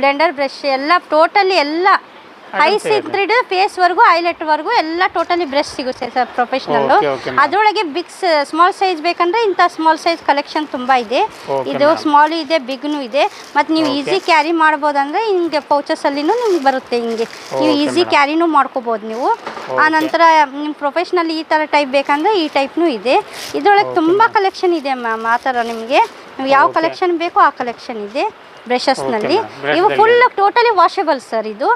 ಬ್ಲೆಂಡರ್ ಬ್ರಷ್ ಎಲ್ಲ ಟೋಟಲಿ ಎಲ್ಲ Items ಫೇಸ್ ವರ್ಗು ಫೇಸ್ವರೆಗೂ ವರ್ಗು ಎಲ್ಲ ಟೋಟಲಿ ಬ್ರಷ್ ಸಿಗುತ್ತೆ ಸರ್ ಪ್ರೊಫೆಷನಲ್. ಅದರೊಳಗೆ ಬಿಗ್ಸ್ ಸ್ಮಾಲ್ ಸೈಜ್ ಬೇಕಂದ್ರೆ ಇಂಥ ಸ್ಮಾಲ್ ಸೈಜ್ ಕಲೆಕ್ಷನ್ ತುಂಬ ಇದೆ. ಇದು. ಸ್ಮಾಲ್ ಇದೆ ಬಿಗ್ನು ಇದೆ. ಮತ್ತು ನೀವು. ಈಸಿ ಕ್ಯಾರಿ ಮಾಡ್ಬೋದಂದ್ರೆ ಹಿಂಗೆ ಪೌಚಸಲ್ಲಿನೂ ನಿಮ್ಗೆ ಬರುತ್ತೆ ಹಿಂಗೆ. ನೀವು ಈಸಿ. ಕ್ಯಾರಿನೂ ಮಾಡ್ಕೋಬೋದು ನೀವು. ಆ ನಂತರ ನಿಮ್ಮ ಪ್ರೊಫೆಷ್ನಲ್ ಈ ಥರ ಟೈಪ್ ಬೇಕಂದ್ರೆ ಈ ಟೈಪ್ನೂ ಇದೆ. ಇದರೊಳಗೆ ತುಂಬ ಕಲೆಕ್ಷನ್ ಇದೆ ಮ್ಯಾಮ್ ಆ ಥರ ನಿಮಗೆ. ನೀವು ಯಾವ. ಕಲೆಕ್ಷನ್ ಬೇಕೋ ಆ ಕಲೆಕ್ಷನ್ ಇದೆ. ಬ್ರಷಸ್ನಲ್ಲಿ ನಲ್ಲಿ. ಇವು ಫುಲ್ ಟೋಟಲಿ ವಾಷಬಲ್ ಸರ್ ಇದು.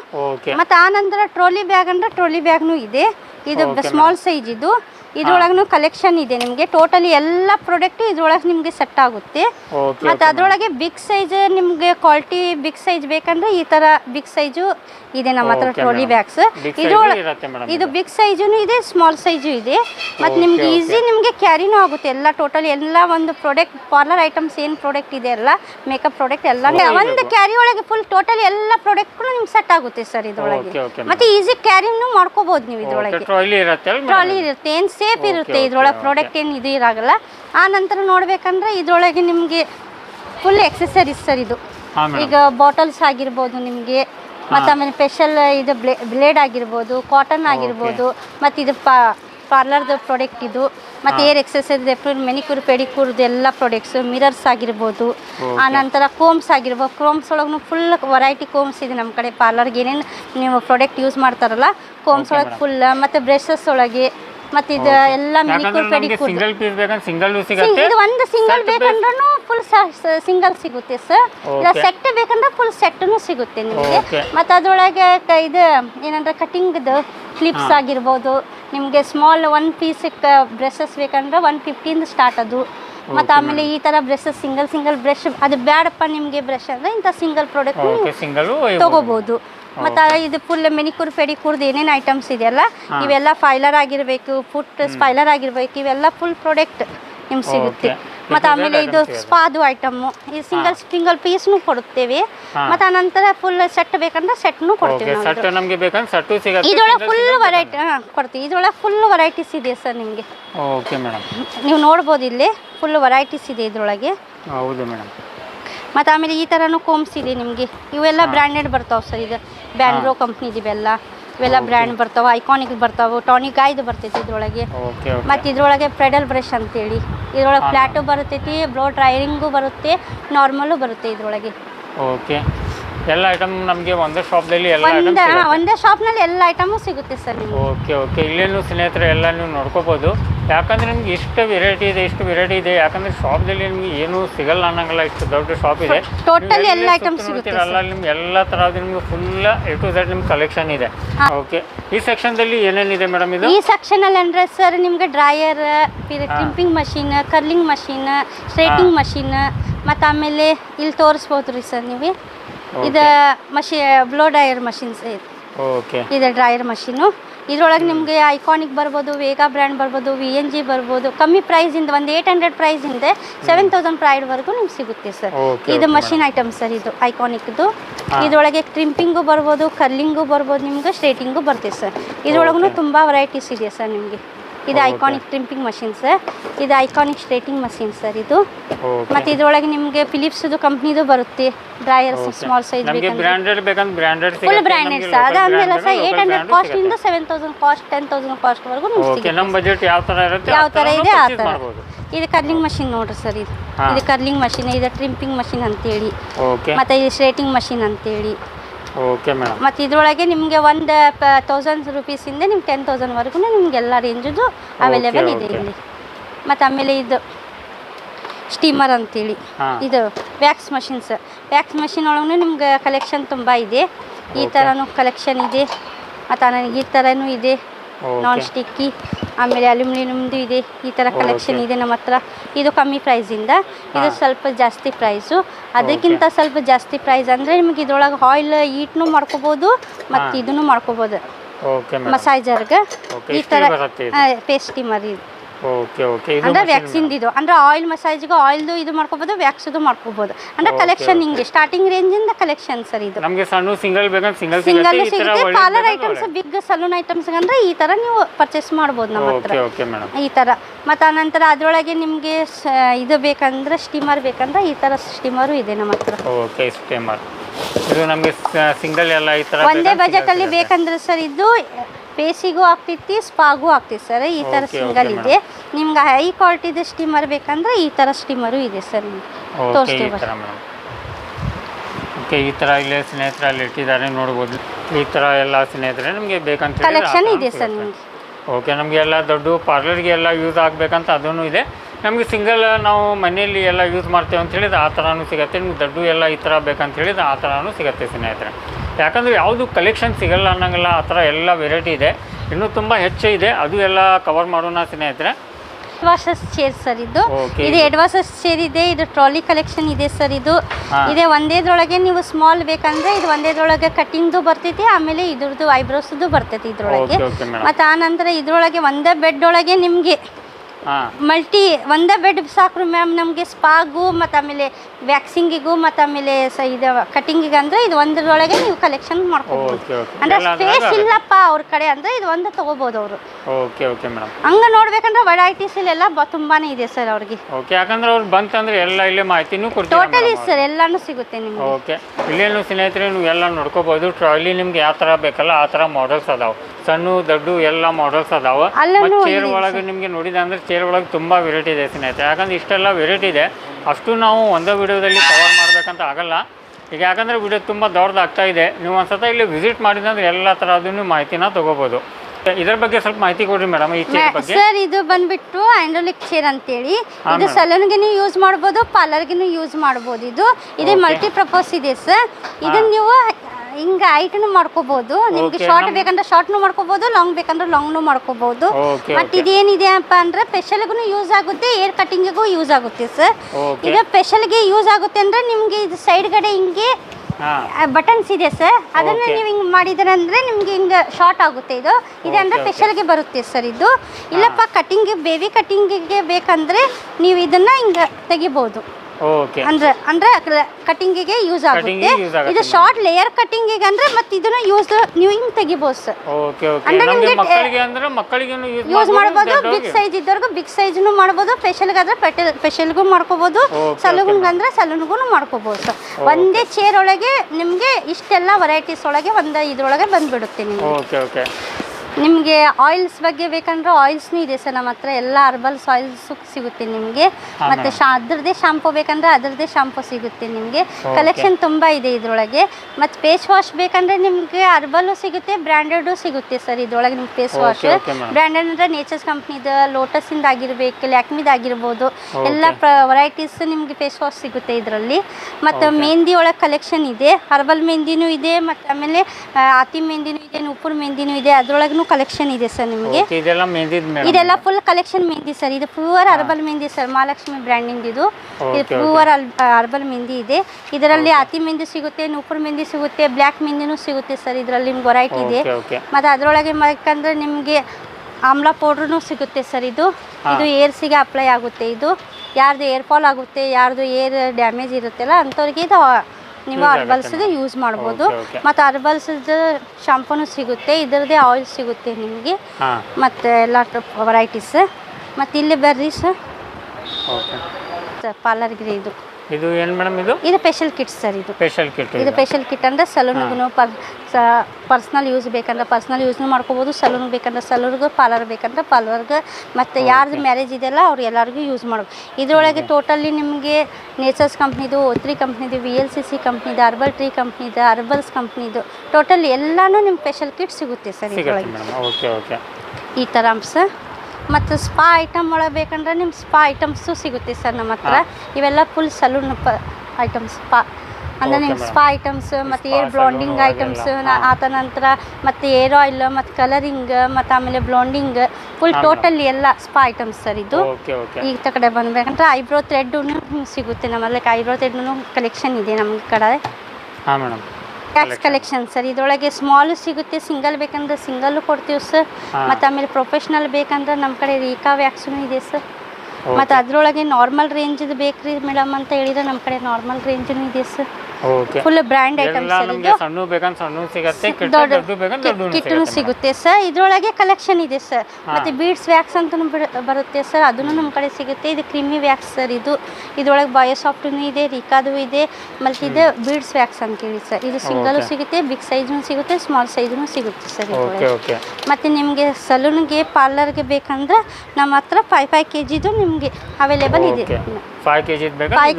ಮತ್ತೆ ಆನಂತರ ಆ ನಂತರ ಟ್ರೋಲಿ ಬ್ಯಾಗ್ ಅಂದ್ರೆ ಟ್ರೋಲಿ ಬ್ಯಾಗ್ನು ಇದೆ. ಇದು ಸ್ಮಾಲ್ ಸೈಜ್ ಇದು. ಇದ್ರೊಳಗೂ ಕಲೆಕ್ಷನ್ ಇದೆ ನಿಮಗೆ. ಟೋಟಲಿ ಎಲ್ಲ ಪ್ರಾಡಕ್ಟ್ ಇದ್ರೊಳಗೆ ನಿಮಗೆ ಸೆಟ್ ಆಗುತ್ತೆ. ಮತ್ತು ಅದರೊಳಗೆ ಬಿಗ್ ಸೈಜ್ ನಿಮಗೆ ಕ್ವಾಲಿಟಿ ಬಿಗ್ ಸೈಜ್ ಬೇಕಂದ್ರೆ ಈ ಥರ ಬಿಗ್ ಸೈಜು ಇದೆ ನಮ್ಮ ಹತ್ರ ಟ್ರೋಲಿ. ಬ್ಯಾಗ್ಸ್ ಇದ್ರೊಳಗೆ ಇದು. ಬಿಗ್ ಸೈಜೂ ಇದೆ ಸ್ಮಾಲ್ ಸೈಜು ಇದೆ. ಮತ್ತು ನಿಮ್ಗೆ. ಈಸಿ ನಿಮಗೆ ಕ್ಯಾರಿನೂ ಆಗುತ್ತೆ. ಎಲ್ಲ ಟೋಟಲಿ ಎಲ್ಲ ಒಂದು ಪ್ರಾಡಕ್ಟ್ ಪಾರ್ಲರ್ ಐಟಮ್ಸ್ ಏನು ಪ್ರಾಡಕ್ಟ್ ಇದೆ ಎಲ್ಲ ಮೇಕಪ್ ಪ್ರಾಡಕ್ಟ್ ಎಲ್ಲ. ಒಂದು ಕ್ಯಾರಿ ಒಳಗೆ ಫುಲ್ ಟೋಟಲಿ ಎಲ್ಲ ಪ್ರಾಡಕ್ಟ್ಗಳು ನಿಮ್ಗೆ ಸೆಟ್ ಆಗುತ್ತೆ ಸರ್ ಇದ್ರೊಳಗೆ. ಮತ್ತು ಈಸಿ ಕ್ಯಾರಿನೂ ಮಾಡ್ಕೋಬಹುದು ನೀವು ಇದ್ರೊಳಗೆ. ಟ್ರಾಲಿ ಇರತ್ತೆ ಅಲ್ಲ ಟ್ರಾಲಿ ಇರುತ್ತೆ. ಏನು ಸೇಫ್ ಇರುತ್ತೆ. ಇದ್ರೊಳಗೆ ಪ್ರಾಡಕ್ಟ್ ಏನು ಇದು ಇರಾಗಲ್ಲ. ಆ ನಂತರ ನೋಡ್ಬೇಕಂದ್ರೆ ಇದ್ರೊಳಗೆ ನಿಮಗೆ ಫುಲ್ ಎಕ್ಸೆಸರೀಸ್ ಸರ್ ಇದು. ಈಗ ಬಾಟಲ್ಸ್ ಆಗಿರ್ಬೋದು ನಿಮಗೆ ಮತ್ತು ಆಮೇಲೆ ಸ್ಪೆಷಲ್ ಇದು ಬ್ಲೇ ಬ್ಲೇಡ್ ಆಗಿರ್ಬೋದು ಕಾಟನ್ ಆಗಿರ್ಬೋದು ಮತ್ತು ಇದು ಪಾ ಪಾರ್ಲರ್ದು ಪ್ರಾಡಕ್ಟ್ ಇದು ಮತ್ತು ಏರ್ ಎಕ್ಸಸೈಸ್ ಮೆನಿಕ್ಯೂರ್ ಪೆಡಿಕ್ಯೂರ್ದು ಎಲ್ಲ ಪ್ರಾಡಕ್ಟ್ಸ್ ಮಿರರ್ಸ್ ಆಗಿರ್ಬೋದು. ಆ ನಂತರ ಕೋಮ್ಸ್ ಆಗಿರ್ಬೋದು. ಕೋಮ್ಸ್ ಒಳಗೂ ಫುಲ್ ವೆರೈಟಿ ಕೋಮ್ಸ್ ಇದೆ ನಮ್ಮ ಕಡೆ. ಪಾರ್ಲರ್ಗೆ ಏನೇನು ನೀವು ಪ್ರಾಡಕ್ಟ್ ಯೂಸ್ ಮಾಡ್ತಾರಲ್ಲ ಕೋಮ್ಸ್ ಒಳಗೆ. ಫುಲ್ ಮತ್ತು ಬ್ರಷಸ್ ಒಳಗೆ ಮತ್ತು ಇದು ಎಲ್ಲ ಮಿನಿಕೂರ್ ಪೆಡಿಕ್ಯೂರ್ ಸಿಂಗಲ್ ಪೀಸ್ ಬೇಕಂದ್ರೆ ಸಿಂಗಲ್ ಸಿಂಗ್- ಸಿಗತ್ತೆ. ಇದು ಒಂದು ಸಿಂಗಲ್ ಬೇಕಂದ್ರೂ ಫುಲ್ ಸಿಂಗಲ್ ಸಿಗುತ್ತೆ ಸರ್ ಇಲ್ಲ. ಸೆಟ್ ಬೇಕಂದ್ರೆ ಫುಲ್ ಸೆಟ್ನು ಸಿಗುತ್ತೆ ನಿಮಗೆ. ಮತ್ತು ಅದರೊಳಗೆ ಕ- ಇದು ಏನಂದ್ರೆ ಕಟಿಂಗ್ದು ಕ್ಲಿಪ್ಸ್. ಆಗಿರ್ಬೋದು. ನಿಮಗೆ ಸ್ಮಾಲ್ ಒನ್ ಪೀಸ್ ಬ್ರಷಸ್ ಬೇಕಂದ್ರೆ ಒನ್ ಫಿಫ್ಟಿಯಿಂದ ಸ್ಟಾರ್ಟ್ ಅದು. ಮತ್ತು ಆಮೇಲೆ ಈ ಥರ ಬ್ರಷಸ್ ಸಿಂಗಲ್ ಸಿಂಗಲ್ ಬ್ರಷ್ ಅದು ಬೇಡಪ್ಪ ನಿಮಗೆ ಬ್ರಷ್ ಅಂದರೆ ಇಂಥ ಸಿಂಗಲ್ ಪ್ರಾಡಕ್ಟ್ ತಗೋಬಹುದು ಮತ್ತು ಇದು ಫುಲ್ ಮೆನಿಕೂರ್ ಪೆಡಿಕ್ಯೂರ್ದು ಏನೇನು ಐಟಮ್ಸ್ ಇದೆಯಲ್ಲ. ಇವೆಲ್ಲ ಫೈಲರ್ ಆಗಿರಬೇಕು ಫುಟ್ ಸ್ಪೈಲರ್ ಆಗಿರ್ಬೇಕು ಇವೆಲ್ಲ ಫುಲ್ ಪ್ರಾಡಕ್ಟ್ ನಿಮ್ಗೆ ಸಿಗುತ್ತೆ. ಮತ್ತು ಆಮೇಲೆ ಇದು ಸ್ಪಾದು ಐಟಮ್ಮು ಈ ಸಿಂಗಲ್ ಸಿಂಗಲ್ ಪೀಸ್ನು ಕೊಡುತ್ತೇವೆ. ಮತ್ತು ಆನಂತರ ಫುಲ್ ಸೆಟ್ ಬೇಕಂದ್ರೆ ಸೆಟ್ನು ಕೊಡ್ತೀವಿ ಸೆಟ್ ನಮಗೆ ಬೇಕಂದ್ರೆ ಸಟ್ಟು ಸಿಗುತ್ತೆ ಇದ್ರೊಳಗೆ ಫುಲ್ ವೆರೈಟಿ ಹಾಂ ಕೊಡ್ತೀವಿ. ಇದೊಳಗೆ ಫುಲ್ ವೆರೈಟೀಸ್ ಇದೆ ಸರ್ ನಿಮಗೆ. ಓಕೆ ಮೇಡಮ್ ನೀವು ನೋಡ್ಬೋದು ಇಲ್ಲಿ ಫುಲ್ ವೆರೈಟೀಸ್ ಇದೆ ಇದರೊಳಗೆ. ಹೌದು ಮೇಡಮ್ ಮತ್ತು ಆಮೇಲೆ ಈ ಥರನೂ ಕೋಮ್ಸ್ ಇದೆ ನಿಮಗೆ. ಇವೆಲ್ಲ ಬ್ರ್ಯಾಂಡೆಡ್ ಬರ್ತಾವೆ ಸರ್ ಇದು. ಬ್ಯಾಂಡ್ರೋ ಕಂಪ್ನಿದು ಇವೆಲ್ಲ. ಇವೆಲ್ಲ. ಬ್ರ್ಯಾಂಡ್ ಬರ್ತಾವೆ ಐಕಾನಿಕ್ ಬರ್ತಾವೆ ಟಾನಿಕ್ ಆಯ್ದು ಬರ್ತೈತಿ ಇದ್ರೊಳಗೆ. ಮತ್ತು ಇದ್ರೊಳಗೆ ಪ್ರೆಡಲ್ ಬ್ರಷ್ ಅಂತೇಳಿ. ಇದ್ರೊಳಗೆ. ಫ್ಲ್ಯಾಟು ಬರ್ತೈತಿ ಬ್ಲೋ ಡ್ರೈರಿಂಗು ಬರುತ್ತೆ ನಾರ್ಮಲು ಬರುತ್ತೆ ಇದ್ರೊಳಗೆ. ಓಕೆ ಎಲ್ಲ ಐಟಮ್ ನಮಗೆ ಒಂದೇ ಶಾಪ್ದಲ್ಲಿ ಎಲ್ಲ ಒಂದೇ ಶಾಪ್ನಲ್ಲಿ ಎಲ್ಲ ಐಟಮು ಸಿಗುತ್ತೆ ಸರ್ ನಿಮಗೆ. ಓಕೆ ಓಕೆ ಇಲ್ಲೇನು ಸ್ನೇಹಿತರೆ ಎಲ್ಲ ನೀವು ನೋಡ್ಕೋಬೋದು. ಯಾಕಂದ್ರೆ ನಿಮ್ಗೆ ಇಷ್ಟು ವೆರೈಟಿ ಇದೆ ಇಷ್ಟು ವೆರೈಟಿ ಇದೆ. ಯಾಕಂದ್ರೆ ಶಾಪ್ದಲ್ಲಿ ನಿಮ್ಗೆ ಏನೂ ಸಿಗಲ್ಲ ಅನ್ನಂಗಿಲ್ಲ ಇಷ್ಟು ದೊಡ್ಡ ಶಾಪ್ ಇದೆ. ಟೋಟಲ್ ಎಲ್ಲ ಐಟಮ್ಸ್ ಸಿಗುತ್ತೆ ನಿಮ್ಗೆ ಎಲ್ಲ ಥರದ ನಿಮ್ಗೆ ಫುಲ್ ಎ ಟು ಝೆಡ್ ನಿಮ್ಗೆ ಕಲೆಕ್ಷನ್ ಇದೆ. ಓಕೆ ಈ ಸೆಕ್ಷನ್ದಲ್ಲಿ ಏನೇನಿದೆ ಮೇಡಮ್ ಇದು? ಈ ಸೆಕ್ಷನಲ್ಲಿ ಅಂದರೆ ಸರ್ ನಿಮಗೆ dryer crimping crimping machine curling machine straightening machine ಮತ್ತು ಆಮೇಲೆ ಇಲ್ಲಿ ತೋರಿಸ್ಬೋದು ರೀ ಸರ್ ನೀವು ಇದು ಮಷಿ ಬ್ಲೋ ಡ್ರೈಯರ್ ಮಷೀನ್ಸ್ ಓಕೆ ಇದೆ ಡ್ರೈಯರ್ ಮಷೀನು ಇದ್ರೊಳಗೆ ನಿಮಗೆ ಐಕಾನಿಕ್ ಬರ್ಬೋದು ವೇಗಾ ಬ್ರ್ಯಾಂಡ್ ಬರ್ಬೋದು ವಿ ಎನ್ ಜಿ ಬರ್ಬೋದು. ಕಮ್ಮಿ ಪ್ರೈಸಿಂದ ಒಂದು ಏಯ್ಟ್ ಹಂಡ್ರೆಡ್ ಪ್ರೈಸಿಂದ ಸೆವೆನ್ ತೌಸಂಡ್ ಪ್ರೈಡ್ವರೆಗೂ ನಿಮ್ಗೆ ಸಿಗುತ್ತೆ ಸರ್ ಇದು ಮಷಿನ್ ಐಟಮ್ ಸರ್ ಇದು ಐಕಾನಿಕ್ದು ಇದು ಇದ್ರೊಳಗೆ ಕ್ರಿಂಪಿಂಗು ಬರ್ಬೋದು ಕರ್ಲಿಂಗು ಬರ್ಬೋದು ನಿಮ್ಗೆ ಸ್ಟ್ರೇಟಿಂಗು ಬರ್ತೈತೆ ಸರ್ ಇದ್ರೊಳಗೂ. ತುಂಬ ವೆರೈಟೀಸ್ ಇದೆ ಸರ್ ನಿಮಗೆ. ಇದು ಐಕಾನಿಕ್ ಟ್ರಿಂಪಿಂಗ್ ಮಷಿನ್ ಸರ್ ಇದು ಐಕಾನಿಕ್ ಸ್ಟ್ರೇಟಿಂಗ್ ಮಷಿನ್ ಸರ್ ಇದು. ಮತ್ತೆ ಇದರೊಳಗೆ ನಿಮಗೆ ಫಿಲಿಪ್ಸ್ದು ಕಂಪ್ನಿದು ಬರುತ್ತೆ. ಡ್ರೈಯರ್ಸ್ ಸ್ಮಾಲ್ ಸೈಜ್ ಬೇಕಂದ್ರೆ. ಫುಲ್ ಬ್ರ್ಯಾಂಡೆಡ್ ಸರ್ ಅದಾದ್ಮೇಲೆ sir eight hundred ಕಾಸ್ಟಿಂದ seven thousand cost ten thousand cost ವರೆಗೂ ಯಾವ ತರ ಇರುತ್ತೆ ಯಾವ ಥರ ಇದೆ ಆ ತರ. ಇದು ಕರ್ಲಿಂಗ್ ಮಷಿನ್ ನೋಡ್ರಿ ಸರ್ ಇದು. ಇದು ಕರ್ಲಿಂಗ್ ಮಷಿನ್ ಇದು ಟ್ರಿಂಪಿಂಗ್ ಮಷಿನ್ ಅಂತೇಳಿ. ಓಕೆ. ಮತ್ತೆ ಇದು ಸ್ಟ್ರೇಟಿಂಗ್ ಮಷಿನ್ ಅಂತೇಳಿ. ಓಕೆ ಮೇಡಮ್ ಮತ್ತು ಇದರೊಳಗೆ ನಿಮಗೆ ಒಂದು ತೌಸಂಡ್ ರುಪೀಸಿಂದ ನಿಮ್ಗೆ ಟೆನ್ ತೌಸಂಡ್ವರೆಗೂ ನಿಮ್ಗೆ ಎಲ್ಲ ರೇಂಜದು ಅವೈಲೇಬಲ್ ಇದೆ ಇಲ್ಲಿ. ಮತ್ತು ಆಮೇಲೆ ಇದು ಸ್ಟೀಮರ್ ಅಂತೇಳಿ. ಇದು ವ್ಯಾಕ್ಸ್ ಮಷಿನ್ಸ್ ವ್ಯಾಕ್ಸ್ ಮಷಿನ್ ಒಳಗೂ ನಿಮ್ಗೆ ಕಲೆಕ್ಷನ್ ತುಂಬ ಇದೆ. ಈ. ಥರನೂ ಕಲೆಕ್ಷನ್ ಇದೆ. ಮತ್ತು ನನಗೆ ಈ ಥರನೂ ಇದೆ. ನಾನ್ ಸ್ಟಿಕ್ಕಿ ಆಮೇಲೆ ಅಲ್ಯೂಮಿನಿಯಮ್ದು ಇದೆ ಈ ಥರ ಕಲೆಕ್ಷನ್ ಇದೆ ನಮ್ಮ ಹತ್ರ. ಇದು ಕಮ್ಮಿ ಪ್ರೈಸಿಂದ ಇದು ಸ್ವಲ್ಪ ಜಾಸ್ತಿ ಪ್ರೈಸು ಅದಕ್ಕಿಂತ ಸ್ವಲ್ಪ ಜಾಸ್ತಿ ಪ್ರೈಸ್ ಅಂದರೆ ನಿಮಗೆ ಇದ್ರೊಳಗೆ ಆಯಿಲ್ ಈಟ್ನು ಮಾಡ್ಕೋಬೋದು ಮತ್ತು. ಇದನ್ನು ಮಾಡ್ಕೋಬೋದು. ಮಸಾಜರ್ಗೆ ಈ ಥರ? ಪೇಸ್ಟಿ ಮರಿ. Okay okay. ಇದು ಅಂದ್ರೆ ವ್ಯಾಕ್ಸಿನ್ ಇದು. ಅಂದ್ರೆ ಆಯಿಲ್ ಮಸಾಜ್ಗೆ ಆಯಿಲ್ದು ಇದು ಮಾಡ್ಕೋಬೋದು ವ್ಯಾಕ್ಸ್ದು ಮಾಡ್ಕೋಬೋದು. ಅಂದ್ರೆ ಕಲೆಕ್ಷನ್. ಹಿಂಗೆ ಸ್ಟಾರ್ಟಿಂಗ್ ರೇಂಜಿಂದ ಕಲೆಕ್ಷನ್ ಸರ್ ಇದು. ನಮಗೆ ಸಣ್ಣ ಸಿಂಗಲ್ ಬೇಕಂದ್ರೆ ಸಿಂಗಲ್ ಸಿಂಗಲ್ ಸಿಗುತ್ತೆ parlour items big salon items ಅಂದ್ರೆ ಈ ತರ ನೀವು ಪರ್ಚೇಸ್ ಮಾಡ್ಬೋದು ನಮ್ಮ ಹತ್ರ. ಈ ಥರ ಮತ್ತು ಆನಂತರ ಅದರೊಳಗೆ ನಿಮಗೆ ಇದು ಬೇಕಂದ್ರೆ ಸ್ಟೀಮರ್ ಬೇಕಂದ್ರೆ ಈ ತರ ಸ್ಟೀಮರು ಇದೆ ನಮ್ಮ ಹತ್ರ. ಓಕೆ ಸ್ಟೇಮರ್ ಇದು ನಮಗೆ ಸಿಂಗಲ್ ಎಲ್ಲ ಈ ತರ ಒಂದೇ ಬಜೆಟಲ್ಲಿ ಬೇಕಂದ್ರೆ ಸರ್ ಇದು ಫೇಸಿಗೂ ಆಗ್ತೈತಿ ಸ್ಪಾಗೂ ಆಗ್ತೈತಿ ಸರ್. ಈ ಥರ ಸಿಂಗಲ್ ಇದೆ. ನಿಮ್ಗೆ ಹೈ ಕ್ವಾಲಿಟಿದು ಸ್ಟೀಮರ್ ಬೇಕಂದ್ರೆ ಈ ಥರ ಸ್ಟೀಮರು ಇದೆ ಸರ್ ಓಕೆ ಈ ತೋರಿಸ್ತೀವಿ ಥರ ಓಕೆ ಈ ಥರ ಇಲ್ಲೇ ಸ್ನೇಹಿತರ ಅಲ್ಲಿ ಇಟ್ಟಿದ್ದಾರೆ ನೋಡ್ಬೋದು. ಈ ಥರ ಎಲ್ಲ ಸ್ನೇಹಿತರೆ ನಿಮಗೆ ಬೇಕಂತ ಕಲೆಕ್ಷನ್ ಇದೆ ಸರ್ ನಿಮಗೆ. ಓಕೆ ನಮಗೆ ಎಲ್ಲ ದೊಡ್ಡ ಪಾರ್ಲರ್ಗೆ ಎಲ್ಲ ಯೂಸ್ ಆಗಬೇಕಂತ ಅದೂ ಇದೆ. ನಮಗೆ ಸಿಂಗಲ್ ನಾವು ಮನೆಯಲ್ಲಿ ಎಲ್ಲ ಯೂಸ್ ಮಾಡ್ತೇವೆ ಅಂತ ಹೇಳಿದ್ರೆ ಆ ಥರನೂ ಸಿಗುತ್ತೆ. ನಿಮ್ಗೆ ದೊಡ್ಡ ಎಲ್ಲ ಈ ಥರ ಬೇಕಂತ ಹೇಳಿದ್ರೆ ಆ ಥರನೂ ಸಿಗುತ್ತೆ ಸ್ನೇಹಿತರೆ. ಯಾಕಂದರೆ ಯಾವುದು ಕಲೆಕ್ಷನ್ ಸಿಗಲ್ಲ ಅನ್ನೋಂಗಿಲ್ಲ ಆ ಥರ ಎಲ್ಲ ವೆರೈಟಿ ಇದೆ. ಇನ್ನೂ ತುಂಬ ಹೆಚ್ಚು ಇದೆ. ಅದು ಎಲ್ಲ ಕವರ್ ಮಾಡೋಣ ಸ್ನೇಹಿತರೆ. ಎಡ್ವಾಸಸ್ ಚೇರ್ ಸರ್ ಇದು. ಇದು ಎಡ್ವಾಸಸ್ ಚೇರ್ ಇದೆ ಇದು ಟ್ರಾಲಿ ಕಲೆಕ್ಷನ್ ಇದೆ ಸರ್ ಇದು. ಇದೆ ಒಂದೇದ್ರೊಳಗೆ ನೀವು ಸ್ಮಾಲ್ ಬೇಕಂದ್ರೆ ಇದು ಒಂದೇದ್ರೊಳಗೆ ಕಟ್ಟಿಂಗ್ದು ಬರ್ತೈತಿ ಆಮೇಲೆ ಇದ್ರದ್ದು ಐಬ್ರೋಸ್ದು ಬರ್ತೈತಿ ಇದ್ರೊಳಗೆ. ಮತ್ತು ಆನಂತರ ಇದ್ರೊಳಗೆ ಒಂದೇ ಬೆಡ್ ಒಳಗೆ ನಿಮಗೆ. ಮಲ್ಟಿ ಒಂದೇ ಬೆಡ್ ಸಾಕ್ರು ಮ್ಯಾಮ್ ನಮಗೆ ಸ್ಪಾಗೂ ಮತ್ತು ಆಮೇಲೆ ವ್ಯಾಕ್ಸಿಂಗಿಗೂ ಮತ್ತು ಆಮೇಲೆ ಸ ಇದು ಕಟಿಂಗಿಗೆ ಅಂದರೆ ಇದು ಒಂದರೊಳಗೆ ನೀವು ಕಲೆಕ್ಷನ್ ಮಾಡ್ಕೋಬೋದು. ಅಂದರೆ ಸ್ಪೇಸ್ ಇಲ್ಲಪ್ಪ ಅವ್ರ ಕಡೆ ಅಂದರೆ ಇದು ಒಂದು ತೊಗೋಬೋದು ಅವರು. Okay okay madam. ಹಂಗೆ ನೋಡ್ಬೇಕಂದ್ರೆ ವೆರೈಟೀಸ್ ಇಲ್ಲೆಲ್ಲ ಬ ತುಂಬಾ ಇದೆ ಸರ್ ಅವ್ರಿಗೆ. ಓಕೆ ಯಾಕಂದ್ರೆ ಅವ್ರು ಬಂತಂದ್ರೆ ಎಲ್ಲ ಇಲ್ಲೇ ಮಾಹಿತಿನೂ ಕೊಡ್ತೀವಿ ಟೋಟಲಿ? ಸರ್ ಎಲ್ಲಾನು ಸಿಗುತ್ತೆ ನಿಮಗೆ. ಓಕೆ ಇಲ್ಲೇನು ಸ್ನೇಹಿತರೆ ನೀವು ಎಲ್ಲ ನೋಡ್ಕೋಬಹುದು ಟ್ರಾಲಿ ನಿಮ್ಗೆ ಯಾವ ಥರ ಬೇಕಲ್ಲ ಆ ಥರ ಮಾಡಲ್ಸ್ ಅದಾವೆ. ಸಣ್ಣ ದೊಡ್ಡ ಎಲ್ಲ ಮಾಡಲ್ಸ್ ಅದಾವೆ. ಅಲ್ಲೂ ಮತ್ತು ಚೇರ್ ಇದೆ ಒಳಗೆ ನಿಮಗೆ ನೋಡಿದೆ ಅಂದ್ರೆ ಚೇರ್ ಒಳಗೆ ತುಂಬ ವೆರೈಟಿ ಇದೆ ಸ್ನೇಹಿತರೆ. ಯಾಕಂದ್ರೆ ಇಷ್ಟೆಲ್ಲ ವೆರೈಟಿ ಇದೆ. ಅಷ್ಟು ನಾವು ಒಂದೇ ವಿಡಿಯೋದಲ್ಲಿ ಕವರ್ ಮಾಡಬೇಕಂತ ಆಗಲ್ಲ. ಈಗ ಯಾಕಂದರೆ ವಿಡಿಯೋ ತುಂಬ ದೊಡ್ಡದಾಗ್ತಾ ಇದೆ. ನೀವು ಒಂದ್ಸತ ಇಲ್ಲಿ ವಿಸಿಟ್ ಮಾಡಿದಂದ್ರೆ ಎಲ್ಲ ಥರದನ್ನು ಮಾಹಿತಿನ ತೊಗೋಬೋದು. ಇದ್ರ ಬಗ್ಗೆ ಸ್ವಲ್ಪ ಮಾಹಿತಿ ಕೊಡ್ರಿ ಮೇಡಮ್ ಈ ಚೇರ್ ಬಗ್ಗೆ. ಸರ್ ಇದು ಬಂದ್ಬಿಟ್ಟು ಆಂಡ್ರೋಲಿಕ್ ಚೇರ್ ಅಂತೇಳಿ. ಹೇಳಿ ಇದು ಸಲೂನ್ಗೆನೂ ಯೂಸ್ ಮಾಡ್ಬೋದು ಪಾರ್ಲರ್ಗೆನೂ ಯೂಸ್ ಮಾಡ್ಬೋದು. ಇದು ಇದು ಮಲ್ಟಿಪರ್ಪಸ್ ಮಲ್ಟಿ ಪ್ರಪೋಸ್ ಇದೆ ಸರ್. ಇದನ್ನ ನೀವು ಹಿಂಗೆ ಐಟನು ಮಾಡ್ಕೋಬಹುದು ನಿಮ್ಗೆ ಶಾರ್ಟ್ ಬೇಕಂದ್ರೆ ಶಾರ್ಟ್ ಶಾರ್ಟ್ನು ಮಾಡ್ಕೋಬಹುದು ಲಾಂಗ್ ಬೇಕಂದ್ರೆ ಲಾಂಗ್ನು ಮಾಡ್ಕೋಬಹುದು ಬಟ್ ಇದೇನಿದೆ ಅಪ್ಪ ಅಂದ್ರೆ ಸ್ಪೆಷಲ್ಗೂ ಯೂಸ್ ಆಗುತ್ತೆ ಏರ್ ಕಟಿಂಗಿಗೂ ಯೂಸ್ ಆಗುತ್ತೆ ಸರ್ ಈಗ ಸ್ಪೆಷಲ್ಗೆ ಯೂಸ್ ಆಗುತ್ತೆ ಅಂದ್ರೆ ನಿಮ್ಗೆ ಇದು ಸೈಡ್ ಕಡೆ ಹಿಂಗೆ ಬಟನ್ಸ್ ಇದೆ ಸರ್ ಅದನ್ನ. ನೀವು ಹಿಂಗೆ ಮಾಡಿದ್ರೆ ಅಂದ್ರೆ ನಿಮ್ಗೆ ಹಿಂಗೆ ಶಾರ್ಟ್ ಆಗುತ್ತೆ ಇದು. ಇದೆ ಅಂದ್ರೆ. ಸ್ಪೆಷಲ್ಗೆ ಬರುತ್ತೆ ಸರ್ ಇದು. ಇಲ್ಲಪ್ಪ ಕಟಿಂಗ್ ಬೇಬಿ ಕಟಿಂಗಿಗೆ ಬೇಕಂದ್ರೆ ನೀವು ಇದನ್ನ ಹಿಂಗೆ ತೆಗಿಬೋದು. ಓಕೆ ಅಂದ್ರೆ ಅಂದ್ರೆ ಕಟಿಂಗಿಗೆ ಯೂಸ್ ಆಗುತ್ತೆ. ಗೆ ಇದು ಶಾರ್ಟ್ ಲೇಯರ್ ಕಟಿಂಗಿಗೆ ಅಂದ್ರೆ ಮತ್ತೆ ಇದನ್ನ ಯೂಸ್ ನೀವು ಹಿಂಗೆ ತೆಗಿಬೋದು ಸರ್ ಓಕೆ ಓಕೆ ಅಂದ್ರೆ ನಮಗೆ ಮಕ್ಕಳಿಗೆ ಅಂದ್ರೆ ಮಕ್ಕಳಿಗೆ ಯೂಸ್ ಮಾಡಬಹುದು ಬಿಗ್ ಸೈಜ್ ಇದ್ದವ್ರಿಗೂ ಬಿಗ್ ಸೈಜ್ನು ಮಾಡ್ಬೋದು ಗೆ ಅಂದ್ರೆ ಪೆಟಲ್ ಗೂ ಮಾಡ್ಕೋಬಹುದು ಸಲೂನ್ಗೆ ಅಂದ್ರೆ ಸಲೂನ್ಗೂ ಮಾಡ್ಕೋಬೋದು ಸರ್ ಒಂದೇ ಚೇರ್ ಒಳಗೆ ನಿಮಗೆ ಇಷ್ಟೆಲ್ಲ ವೆರೈಟೀಸ್ ಒಳಗೆ ಒಂದ ಇದ್ರೊಳಗೆ ಬಂದ್ಬಿಡುತ್ತೆ ನಿಮಗೆ. ಓಕೆ ಓಕೆ ನಿಮಗೆ ಆಯಿಲ್ಸ್ ಬಗ್ಗೆ ಬೇಕಂದ್ರೆ ಆಯಿಲ್ಸ್ನೂ ಇದೆ ಸರ್ ನಮ್ಮ ಹತ್ರ. ಎಲ್ಲ ಹರ್ಬಲ್ಸ್ ಆಯಿಲ್ಸು ಸಿಗುತ್ತೆ ನಿಮಗೆ. ಮತ್ತು. ಶಾ ಅದ್ರದ್ದೇ ಶಾಂಪು ಬೇಕಂದ್ರೆ ಅದರದ್ದೇ ಶಾಂಪು ಸಿಗುತ್ತೆ ನಿಮಗೆ. ಕಲೆಕ್ಷನ್ ತುಂಬ ಇದೆ ಇದರೊಳಗೆ. ಮತ್ತು ಫೇಸ್ ವಾಶ್ ಬೇಕಂದರೆ ನಿಮಗೆ ಹರ್ಬಲ್ಲು ಸಿಗುತ್ತೆ ಬ್ರ್ಯಾಂಡೆಡು ಸಿಗುತ್ತೆ ಸರ್ ಇದರೊಳಗೆ ನಿಮ್ಗೆ ಫೇಸ್ ವಾಶ್ ಬ್ರ್ಯಾಂಡೆಡ್ ಅಂದರೆ ನೇಚರ್ಸ್ ಕಂಪ್ನಿದು ಲೋಟಸಿಂದ ಆಗಿರಬೇಕು ಲ್ಯಾಕ್ಮಿದ ಆಗಿರ್ಬೋದು. ಎಲ್ಲ ವೆರೈಟೀಸ್ ನಿಮಗೆ ಫೇಸ್ ವಾಶ್ ಸಿಗುತ್ತೆ ಇದರಲ್ಲಿ. ಮತ್ತು. ಮೆಹಂದಿ ಒಳಗೆ ಕಲೆಕ್ಷನ್ ಇದೆ. ಹರ್ಬಲ್ ಮೆಹಂದಿನೂ ಇದೆ ಮತ್ತು ಆಮೇಲೆ ಆತಿ ಮೆಹಂದಿನೂ ಇದೆ ಉಪ್ಪುರ್ ಮೆಹಂದಿನೂ ಇದೆ. ಅದ್ರೊಳಗೂ ಕಲೆಕ್ಷನ್ ಇದೆ ಸರ್ ನಿಮಗೆ. ಇದೆಲ್ಲ ಮೆಹಂದಿ ಇದೆಲ್ಲ ಫುಲ್ ಕಲೆಕ್ಷನ್ ಮೆಹಂದಿ ಸರ್. ಇದು pure herbal mehndi sir. Mahalakshmi ಬ್ರ್ಯಾಂಡಿಂದ ಇದು ಇದು. Okay, ಅರ್ಬಲ್ ಮೆಹಂದಿ ಇದೆ. ಇದರಲ್ಲಿ ಅತಿ ಮೆಹಂದಿ ಸಿಗುತ್ತೆ ನೂಪುರ್ ಮೆಹಂದಿ ಸಿಗುತ್ತೆ ಬ್ಲ್ಯಾಕ್ ಮೆಹಂದಿನೂ ಸಿಗುತ್ತೆ ಸರ್. ಇದರಲ್ಲಿ ನಿಮ್ಗೆ ವೆರೈಟಿ ಇದೆ. ಮತ್ತು ಅದರೊಳಗೆ ಬೇಕಂದ್ರೆ ನಿಮಗೆ ಆಮ್ಲ ಪೌಡ್ರೂ ಸಿಗುತ್ತೆ ಸರ್ ಇದು. ಇದು ಏರ್ಸಿಗೆ ಅಪ್ಲೈ ಆಗುತ್ತೆ ಇದು. ಯಾರ್ದು ಏರ್ ಫಾಲ್ ಆಗುತ್ತೆ ಯಾರ್ದು ಏರ್ ಡ್ಯಾಮೇಜ್ ಇರುತ್ತಲ್ಲ ಅಂಥವ್ರಿಗೆ ಇದು ನೀವು ಅರ್ಬಲ್ಸ್ ಅರ್ಬಲ್ಸ್ದು ಯೂಸ್ ಮಾಡ್ಬೋದು. ಮತ್ತು ಅರ್ಬಲ್ಸ್ದು ಶಾಂಪೂನು ಸಿಗುತ್ತೆ. ಇದರದೇ ಆಯಿಲ್ ಸಿಗುತ್ತೆ ನಿಮಗೆ. ಮತ್ತು ಎಲ್ಲ ವೆರೈಟೀಸ್ ಮತ್ತು ಇಲ್ಲಿ ಬರ್ರಿ ಸರ್ ಪಾರ್ಲರ್ ಪಾರ್ಲರ್ಗೆ ಇದು. ಇದು ಏನು ಮೇಡಮ್ ಇದು? ಇದು ಸ್ಪೆಷಲ್ ಕಿಟ್ ಸರ್ ಇದು. ಸ್ಪೆಷಲ್ ಕಿಟ್ ಇದು ಸ್ಪೆಷಲ್ ಕಿಟ್ ಅಂದ್ರೆ ಸಲೂನ್ಗೂ ಪರ್ ಪರ್ಸ್ನಲ್ ಯೂಸ್ ಬೇಕಂದ್ರೆ ಪರ್ಸ್ನಲ್ ಯೂಸ್ನು ಮಾಡ್ಕೋಬೋದು ಸಲೂನ್ ಬೇಕಂದ್ರೆ ಸಲೂನ್ಗೆ ಪಾರ್ಲರ್ ಬೇಕಂದ್ರೆ ಪಾರ್ಲರ್ಗೆ ಮತ್ತು ಯಾರ್ದು ಮ್ಯಾರೇಜ್ ಇದೆಯಲ್ಲ ಅವ್ರು ಎಲ್ಲರಿಗೂ ಯೂಸ್ ಮಾಡೋದು ಇದರೊಳಗೆ ಟೋಟಲಿ ನಿಮಗೆ ನೇಚರ್ಸ್ ಕಂಪ್ನಿದು ಓತ್ರಿ ಕಂಪ್ನಿದು ವಿ ಎಲ್ ಸಿ ಸಿ ಕಂಪ್ನಿದು ಅರ್ಬಲ್ ಟ್ರೀ ಕಂಪ್ನಿದು ಅರ್ಬಲ್ಸ್ ಕಂಪ್ನಿದು ಟೋಟಲ್ ಎಲ್ಲನೂ ನಿಮ್ಮ ಸ್ಪೆಷಲ್ ಕಿಟ್ ಸಿಗುತ್ತೆ ಸರ್ ಇದರೊಳಗೆ. ಓಕೆ ಓಕೆ ಈ ಥರ ಸರ್ ಮತ್ತು ಸ್ಪಾ ಐಟಮ್ ಒಳಗೆ ಬೇಕಂದ್ರೆ ನಿಮ್ಮ ಸ್ಪಾ ಐಟಮ್ಸು ಸಿಗುತ್ತೆ ಸರ್ ನಮ್ಮ ಹತ್ರ. ಇವೆಲ್ಲ ಫುಲ್ ಸಲೂನ್ ಪ ಐಟಮ್ಸ್ ಸ್ಪಾ ಅಂದರೆ ನಿಮ್ಮ ಸ್ಪಾ ಐಟಮ್ಸ್ ಮತ್ತು ಏರ್ ಬ್ಲಾಂಡಿಂಗ್ ಐಟಮ್ಸ್ ಆತ ನಂತರ ಮತ್ತು ಏರ್ ಆಯಿಲ್ ಮತ್ತು ಕಲರಿಂಗ್ ಮತ್ತು ಆಮೇಲೆ ಬ್ಲಾಂಡಿಂಗ್ ಫುಲ್ ಟೋಟಲಿ ಎಲ್ಲ ಸ್ಪಾ ಐಟಮ್ಸ್ ಸರ್ ಇದು. ಈಗ ಕಡೆ ಬಂದ್ಬೇಕಂದ್ರೆ ಐಬ್ರೋ ಥ್ರೆಡ್ಡು ಸಿಗುತ್ತೆ ನಮ್ಮಲ್ಲಿ. ಐಬ್ರೋ ಥ್ರೆಡ್ನು ಕಲೆಕ್ಷನ್ ಇದೆ ನಮ್ಮ ಕಡೆ. ಹಾಂ ಮೇಡಮ್ ಟ್ಯಾಕ್ಸ್ ಕಲೆಕ್ಷನ್ ಸರ್ ಇದೊಳಗೆ ಸ್ಮಾಲ್ ಸಿಗುತ್ತೆ ಸಿಂಗಲ್ ಬೇಕಂದ್ರೆ ಸಿಂಗಲ್ಲು ಕೊಡ್ತೀವಿ ಸರ್. ಮತ್ತು ಆಮೇಲೆ ಪ್ರೊಫೆಷ್ನಲ್ ಬೇಕಂದ್ರೆ ನಮ್ಮ ಕಡೆ ರೀಕಾ ವ್ಯಾಕ್ಸೂ ಇದೆ ಸರ್. ಮತ್ತು ಅದರೊಳಗೆ ನಾರ್ಮಲ್ ರೇಂಜ್ದು ಬೇಕ್ರಿ ಮೇಡಮ್ ಅಂತ ಹೇಳಿದ್ರೆ ನಮ್ಮ ಕಡೆ ನಾರ್ಮಲ್ ರೇಂಜ್ ಇದೆ ಸರ್ ಫುಲ್ ಬ್ರ್ಯಾಂಡ್ ಐಟಮ್ಸ್ ನಮಗೆ ಸಣ್ಣ ಸಣ್ಣ ಸಿಗುತ್ತೆ ದೊಡ್ಡ ಸಿಗುತ್ತೆ ಸರ್. ಇದರೊಳಗೆ ಕಲೆಕ್ಷನ್ ಇದೆ ಸರ್. ಮತ್ತೆ ಬೀಡ್ಸ್ ವ್ಯಾಕ್ಸ್ ಅಂತ ಬರುತ್ತೆ ಸರ್. ಅದನ್ನು ನಮ್ಮ ಕಡೆ ಸಿಗುತ್ತೆ. ಇದು ಕ್ರಿಮಿ ವ್ಯಾಕ್ಸ್ ಸರ್ ಇದು. ಇದರೊಳಗೆ ಬಯೋಸಾಫ್ಟೂ ಇದೆ ರಿಕಾದು ಇದೆ. ಮತ್ತೆ ಇದು ಬೀಡ್ಸ್ ವ್ಯಾಕ್ಸ್ ಅಂತೇಳಿ ಸರ್. ಇದು ಸಿಂಗಲ್ ಸಿಗುತ್ತೆ ಬಿಗ್ ಸೈಜ್ನು ಸಿಗುತ್ತೆ ಸ್ಮಾಲ್ ಸೈಜ್ನು ಸಿಗುತ್ತೆ ಸರ್ ಓಕೆ ಇದರೊಳಗೆ ಓಕೆ ಮತ್ತೆ ನಿಮಗೆ ಸಲೂನ್ಗೆ ಪಾರ್ಲರ್ಗೆ ಬೇಕಂದ್ರೆ ನಮ್ಮ ಹತ್ರ ಫೈವ್ ಫೈವ್ ಕೆ ಜಿದು ನಿಮಗೆ ಅವೈಲೇಬಲ್ ಇದೆ. ಫೈವ್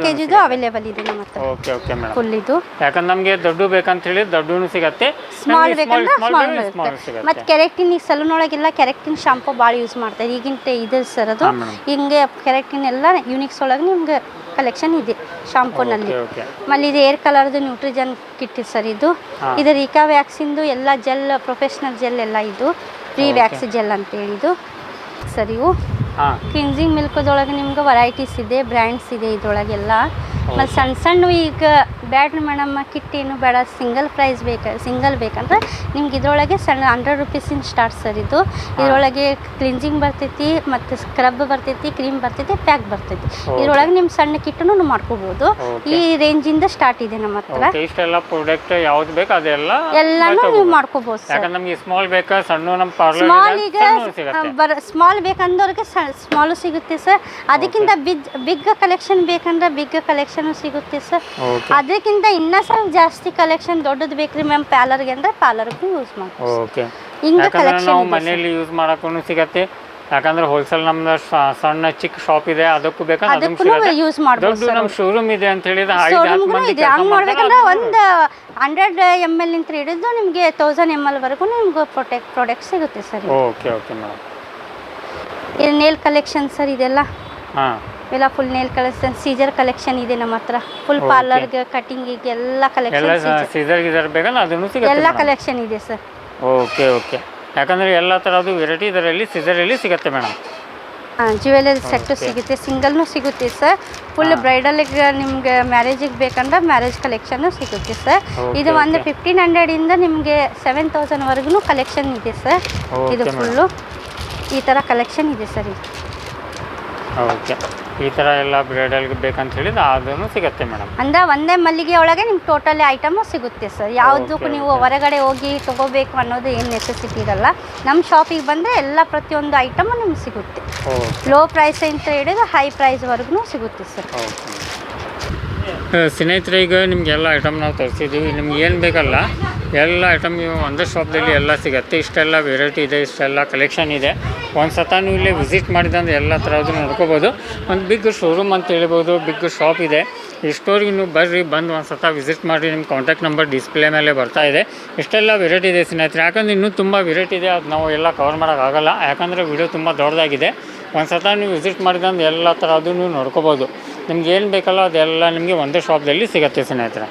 ಕೆ ಜಿದು ಅವೈಲೇಬಲ್ ಇದೆ ನಮ್ಮ ಹತ್ರ. ಓಕೆ ಓಕೆ ಮೇಡಮ್ ಫುಲ್ ಇದು ಯಾಕಂದ್ರೆ ನಮಗೆ ದೊಡ್ಡ ಬೇಕಂತ ಹೇಳಿ ದೊಡ್ಡನು ಸಿಗತ್ತೆ ಸ್ಮಾಲ್ ಬೇಕಂದ್ರೆ ಸ್ಮಾಲ್ ಸಿಗುತ್ತೆ. ಮತ್ತೆ ಕೆರೆಕ್ಟಿನ್ ಈಗ ಸಲೂನ್ ಒಳಗೆಲ್ಲ ಕೆರೆಕ್ಟಿನ್ ಶಾಂಪು ಭಾಳ ಯೂಸ್ ಮಾಡ್ತಾರೆ. ಈಗಿನ ಇದೆ ಸರ್ ಅದು. ಹಿಂಗೆ ಕೆರೆಕ್ಟಿನ್ ಎಲ್ಲ ಯೂನಿಕ್ಸ್ ಒಳಗೆ ನಿಮ್ಗೆ ಕಲೆಕ್ಷನ್ ಇದೆ ಶಾಂಪೂನಲ್ಲಿ. ಮಲ್ಲಿ ಇದು ಏರ್ ಕಲರ್ದು ನ್ಯೂಟ್ರಿಜನ್ ಕಿಟ್ ಸರ್ ಇದು. ಇದು ರಿಕಾ ವ್ಯಾಕ್ಸಿನ್ದು ಎಲ್ಲ ಜೆಲ್ ಪ್ರೊಫೆಷ್ನಲ್ ಜೆಲ್ ಎಲ್ಲ ಇದು. ಫ್ರೀ. ವ್ಯಾಕ್ಸ್ ಜೆಲ್ ಅಂತ ಇದು ಸರ್ ಇವು. ಕ್ಲಿನ್ಸಿಂಗ್ ಮಿಲ್ಕ್ದೊಳಗೆ ನಿಮ್ಗೆ ವೆರೈಟೀಸ್ ಇದೆ ಬ್ರ್ಯಾಂಡ್ಸ್ ಇದೆ ಇದ್ರೊಳಗೆಲ್ಲ. ಮತ್ತು ಸಣ್ಣ ಸಣ್ಣ ಈಗ ಬ್ಯಾಡ್ರಿ ಮೇಡಮ್ ಕಿಟ್ ಏನು ಬೇಡ ಸಿಂಗಲ್ ಪ್ರೈಸ್ ಬೇಕು ಸಿಂಗಲ್ ಬೇಕಂದ್ರೆ ನಿಮ್ಗೆ ಇದ್ರೊಳಗೆ ಸಣ್ಣ ಹಂಡ್ರೆಡ್ ರುಪೀಸಿಂದ ಸ್ಟಾರ್ಟ್ ಸರ್ ಇದು. ಇದರೊಳಗೆ ಕ್ಲಿನ್ಸಿಂಗ್ ಬರ್ತೈತಿ ಮತ್ತು ಸ್ಕ್ರಬ್ ಬರ್ತೈತಿ ಕ್ರೀಮ್ ಬರ್ತೈತಿ ಪ್ಯಾಕ್ ಬರ್ತೈತಿ. ಇದರೊಳಗೆ ನಿಮ್ಮ ಸಣ್ಣ ಕಿಟ್ಟನ್ನು ಮಾಡ್ಕೋಬೋದು. ಈ ರೇಂಜಿಂದ ಸ್ಟಾರ್ಟ್ ಇದೆ ನಮ್ಮ ಹತ್ರ. ಇಷ್ಟೆಲ್ಲ ಪ್ರಾಡಕ್ಟ್ ಯಾವ್ದು ಬೇಕು ಅದೆಲ್ಲ ಎಲ್ಲಾನು ನೀವು ಮಾಡ್ಕೋಬೋದು ಸರ್ ನಮಗೆ ಸ್ಮಾಲ್ ಬೇಕಾ ಸಣ್ಣ ನಮ್ಮ ಸ್ಮಾಲ್ ಈಗ ಸ್ಮಾಲ್ ಬೇಕಂದವ್ರಿಗೆ ಸ್ಮಾಲು ಸಿಗುತ್ತೆ ಸರ್ ಅದಕ್ಕಿಂತ ಬಿಗ್ ಬಿಗ್ ಕಲೆಕ್ಷನ್ ಬೇಕಂದ್ರೆ ಬಿಗ್ ಕಲೆಕ್ಷನ್ ಸಿಗುತ್ತೆ ಸರ್ ಓಕೆ ಅದಕ್ಕಿಂತ ಇನ್ನೂ ಸ್ವಲ್ಪ ಜಾಸ್ತಿ ಕಲೆಕ್ಷನ್ ದೊಡ್ಡದು ಬೇಕ್ರಿ ಮ್ಯಾಮ್ ಪ್ಯಾಲರ್ಗೆ ಅಂದ್ರೆ ಪಾರ್ಲರ್ಗೂ ಯೂಸ್ ಮಾಡಿ ಓಕೆ ಹಿಂಗೆ ಕಲೆಕ್ಷನ್ ನಾವು ಮನೆಯಲ್ಲಿ ಯೂಸ್ ಮಾಡಕ್ಕೂ ಸಿಗತ್ತೆ. ಯಾಕಂದ್ರೆ ಹೋಲ್ಸೇಲ್ ನಮ್ದು ಸಣ್ಣ ಚಿಕ್ಕ ಶಾಪ್ ಇದೆ ಅದಕ್ಕೂ ಬೇಕಾದ್ರೆ ಯೂಸ್ ಮಾಡ್ಬೋದು ನಮ್ಮ ಶೋರೂಮ್ ಇದೆ ಅಂತ ಹೇಳಿದ್ರೆ ಇದೆ. ಹಂಗೆ ಮಾಡ್ತಾರೆ, ಒಂದು ಹಂಡ್ರೆಡ್ ಎಂ ಎಲ್ ಇಂತ ಹಿಡಿದು ನಿಮಗೆ ತೌಸಂಡ್ ಎಂ ಎಲ್ ವರೆಗೂ ನಿಮ್ಗೆ ಪ್ರೊಟೆಕ್ಟ್ ಪ್ರಾಡಕ್ಟ್ ಸಿಗುತ್ತೆ ಸರ್ ಓಕೆ ಓಕೆ ಮೇಡಮ್ ಇದು ನೇಲ್ ಕಲೆಕ್ಷನ್ ಸರ್ ಇದೆಲ್ಲ. ಹಾಂ. ಎಲ್ಲ full nail collection scissor collection ಇದೆ ನಮ್ಮ ಹತ್ರ. ಫುಲ್. ಪಾರ್ಲರ್ಗೆ ಕಟಿಂಗಿಗೆ ಎಲ್ಲ ಎಲ್ಲ ಕಲೆಕ್ಷನ್ ಸೀಸರ್ ಗೀಸರ್ ಬೇಕಂದ್ರೆ ಅದನ್ನು ಎಲ್ಲ ಸಿಗುತ್ತೆ ಕಲೆಕ್ಷನ್ ಇದೆ ಸರ್ ಓಕೆ ಓಕೆ ಯಾಕಂದ್ರೆ ಎಲ್ಲ ಥರದ್ದು ವೆರೈಟಿ ಇದರಲ್ಲಿ ಸಿಸರಲ್ಲಿ ಸಿಗುತ್ತೆ ಮೇಡಮ್. Jewellery set. ಸಿಗುತ್ತೆ ಸಿಂಗಲ್ನು ಸಿಗುತ್ತೆ ಸರ್ ಫುಲ್ ಬ್ರೈಡಲಿಗೆ ನಿಮಗೆ ಮ್ಯಾರೇಜಿಗೆ ಬೇಕಂದ್ರೆ ಮ್ಯಾರೇಜ್ ಕಲೆಕ್ಷನ್ನು ಸಿಗುತ್ತೆ ಸರ್ Okay, ಇದು ಒಂದು okay. ಫಿಫ್ಟೀನ್ ಹಂಡ್ರೆಡಿಂದ ನಿಮಗೆ ಸೆವೆನ್ ತೌಸಂಡ್ವರೆಗೂ ಕಲೆಕ್ಷನ್ ಇದೆ ಸರ್ ಇದು madam. ಫುಲ್ಲು ಈ ಥರ ಕಲೆಕ್ಷನ್ ಇದೆ ಸರ್ ಇದು ಓಕೆ ಈ ಥರ ಎಲ್ಲ ಬ್ರೈಡಲ್ಗೆ ಬೇಕಂತ ಹೇಳಿದ್ರೆ ಅದನ್ನು ಸಿಗುತ್ತೆ ಮೇಡಮ್. ಅಂದ್ರೆ ಒಂದೇ ಮಲ್ಲಿಗೆ ಒಳಗೆ ನಿಮ್ಗೆ ಟೋಟಲಿ ಐಟಮು ಸಿಗುತ್ತೆ ಸರ್ ಯಾವುದಕ್ಕೂ ನೀವು ಹೊರಗಡೆ ಹೋಗಿ ತಗೋಬೇಕು ಅನ್ನೋದು ಏನು ನೆಸೆಸಿಟಿ ಇರಲ್ಲ. ನಮ್ಮ ಶಾಪಿಗೆ ಬಂದರೆ ಎಲ್ಲ ಪ್ರತಿಯೊಂದು ಐಟಮು ನಿಮ್ಗೆ ಸಿಗುತ್ತೆ. ಲೋ ಪ್ರೈಸ್ ಅಂತ ಹಿಡಿದು ಹೈ ಪ್ರೈಸ್ವರೆಗೂ ಸಿಗುತ್ತೆ ಸರ್ ಸ್ನೇಹಿತರೆ ಈಗ ನಿಮಗೆಲ್ಲ ಐಟಮ್ ನಾವು ತರಿಸಿದ್ದೀವಿ ನಿಮ್ಗೆ ಏನು ಬೇಕಲ್ಲ ಎಲ್ಲ ಐಟಮ್ ನೀವು ಒಂದೇ ಶಾಪ್ದಲ್ಲಿ ಎಲ್ಲ ಸಿಗುತ್ತೆ. ಇಷ್ಟೆಲ್ಲ ವೆರೈಟಿ ಇದೆ ಇಷ್ಟೆಲ್ಲ ಕಲೆಕ್ಷನ್ ಇದೆ. ಒಂದು ಸತ ನೀವು ಇಲ್ಲೇ ವಿಸಿಟ್ ಮಾಡಿದಂದ್ರೆ ಎಲ್ಲ ಥರದ್ದು ನೋಡ್ಕೋಬೋದು. ಒಂದು ಬಿಗ್ ಶೋರೂಮ್ ಅಂತ ಹೇಳ್ಬೋದು ಬಿಗ್ ಶಾಪ್ ಇದೆ. ಈ ಸ್ಟೋರಿಗೆ ನೀವು ಬರ್ರಿ, ಬಂದು ಒಂದು ಸತ ವಿಸಿಟ್ ಮಾಡಿ ನಿಮ್ಮ ಕಾಂಟ್ಯಾಕ್ಟ್ ನಂಬರ್ ಡಿಸ್ಪ್ಲೇ ಮೇಲೆ ಬರ್ತಾ ಇದೆ. ಇಷ್ಟೆಲ್ಲ ವೆರೈಟಿ ಇದೆ ಸ್ನೇಹಿತರೆ. ಯಾಕಂದ್ರೆ ಇನ್ನೂ ತುಂಬ ವೆರೈಟಿ ಇದೆ, ಅದು ನಾವು ಎಲ್ಲ ಕವರ್ ಮಾಡೋಕ್ಕಾಗಲ್ಲ ಯಾಕಂದರೆ ವಿಡಿಯೋ ತುಂಬ ದೊಡ್ಡದಾಗಿದೆ. ಒಂದು ಸತ ನೀವು ವಿಸಿಟ್ ಮಾಡಿದಂದ್ರೆ ಎಲ್ಲ ಥರದ್ದು ನೀವು ನೋಡ್ಕೋಬೋದು. ನಿಮ್ಗೆ ಏನು ಬೇಕಲ್ಲ ಅದೆಲ್ಲ ನಿಮಗೆ ಒಂದೇ ಶಾಪ್ದಲ್ಲಿ ಸಿಗುತ್ತೆ ಸ್ನೇಹಿತರೆ.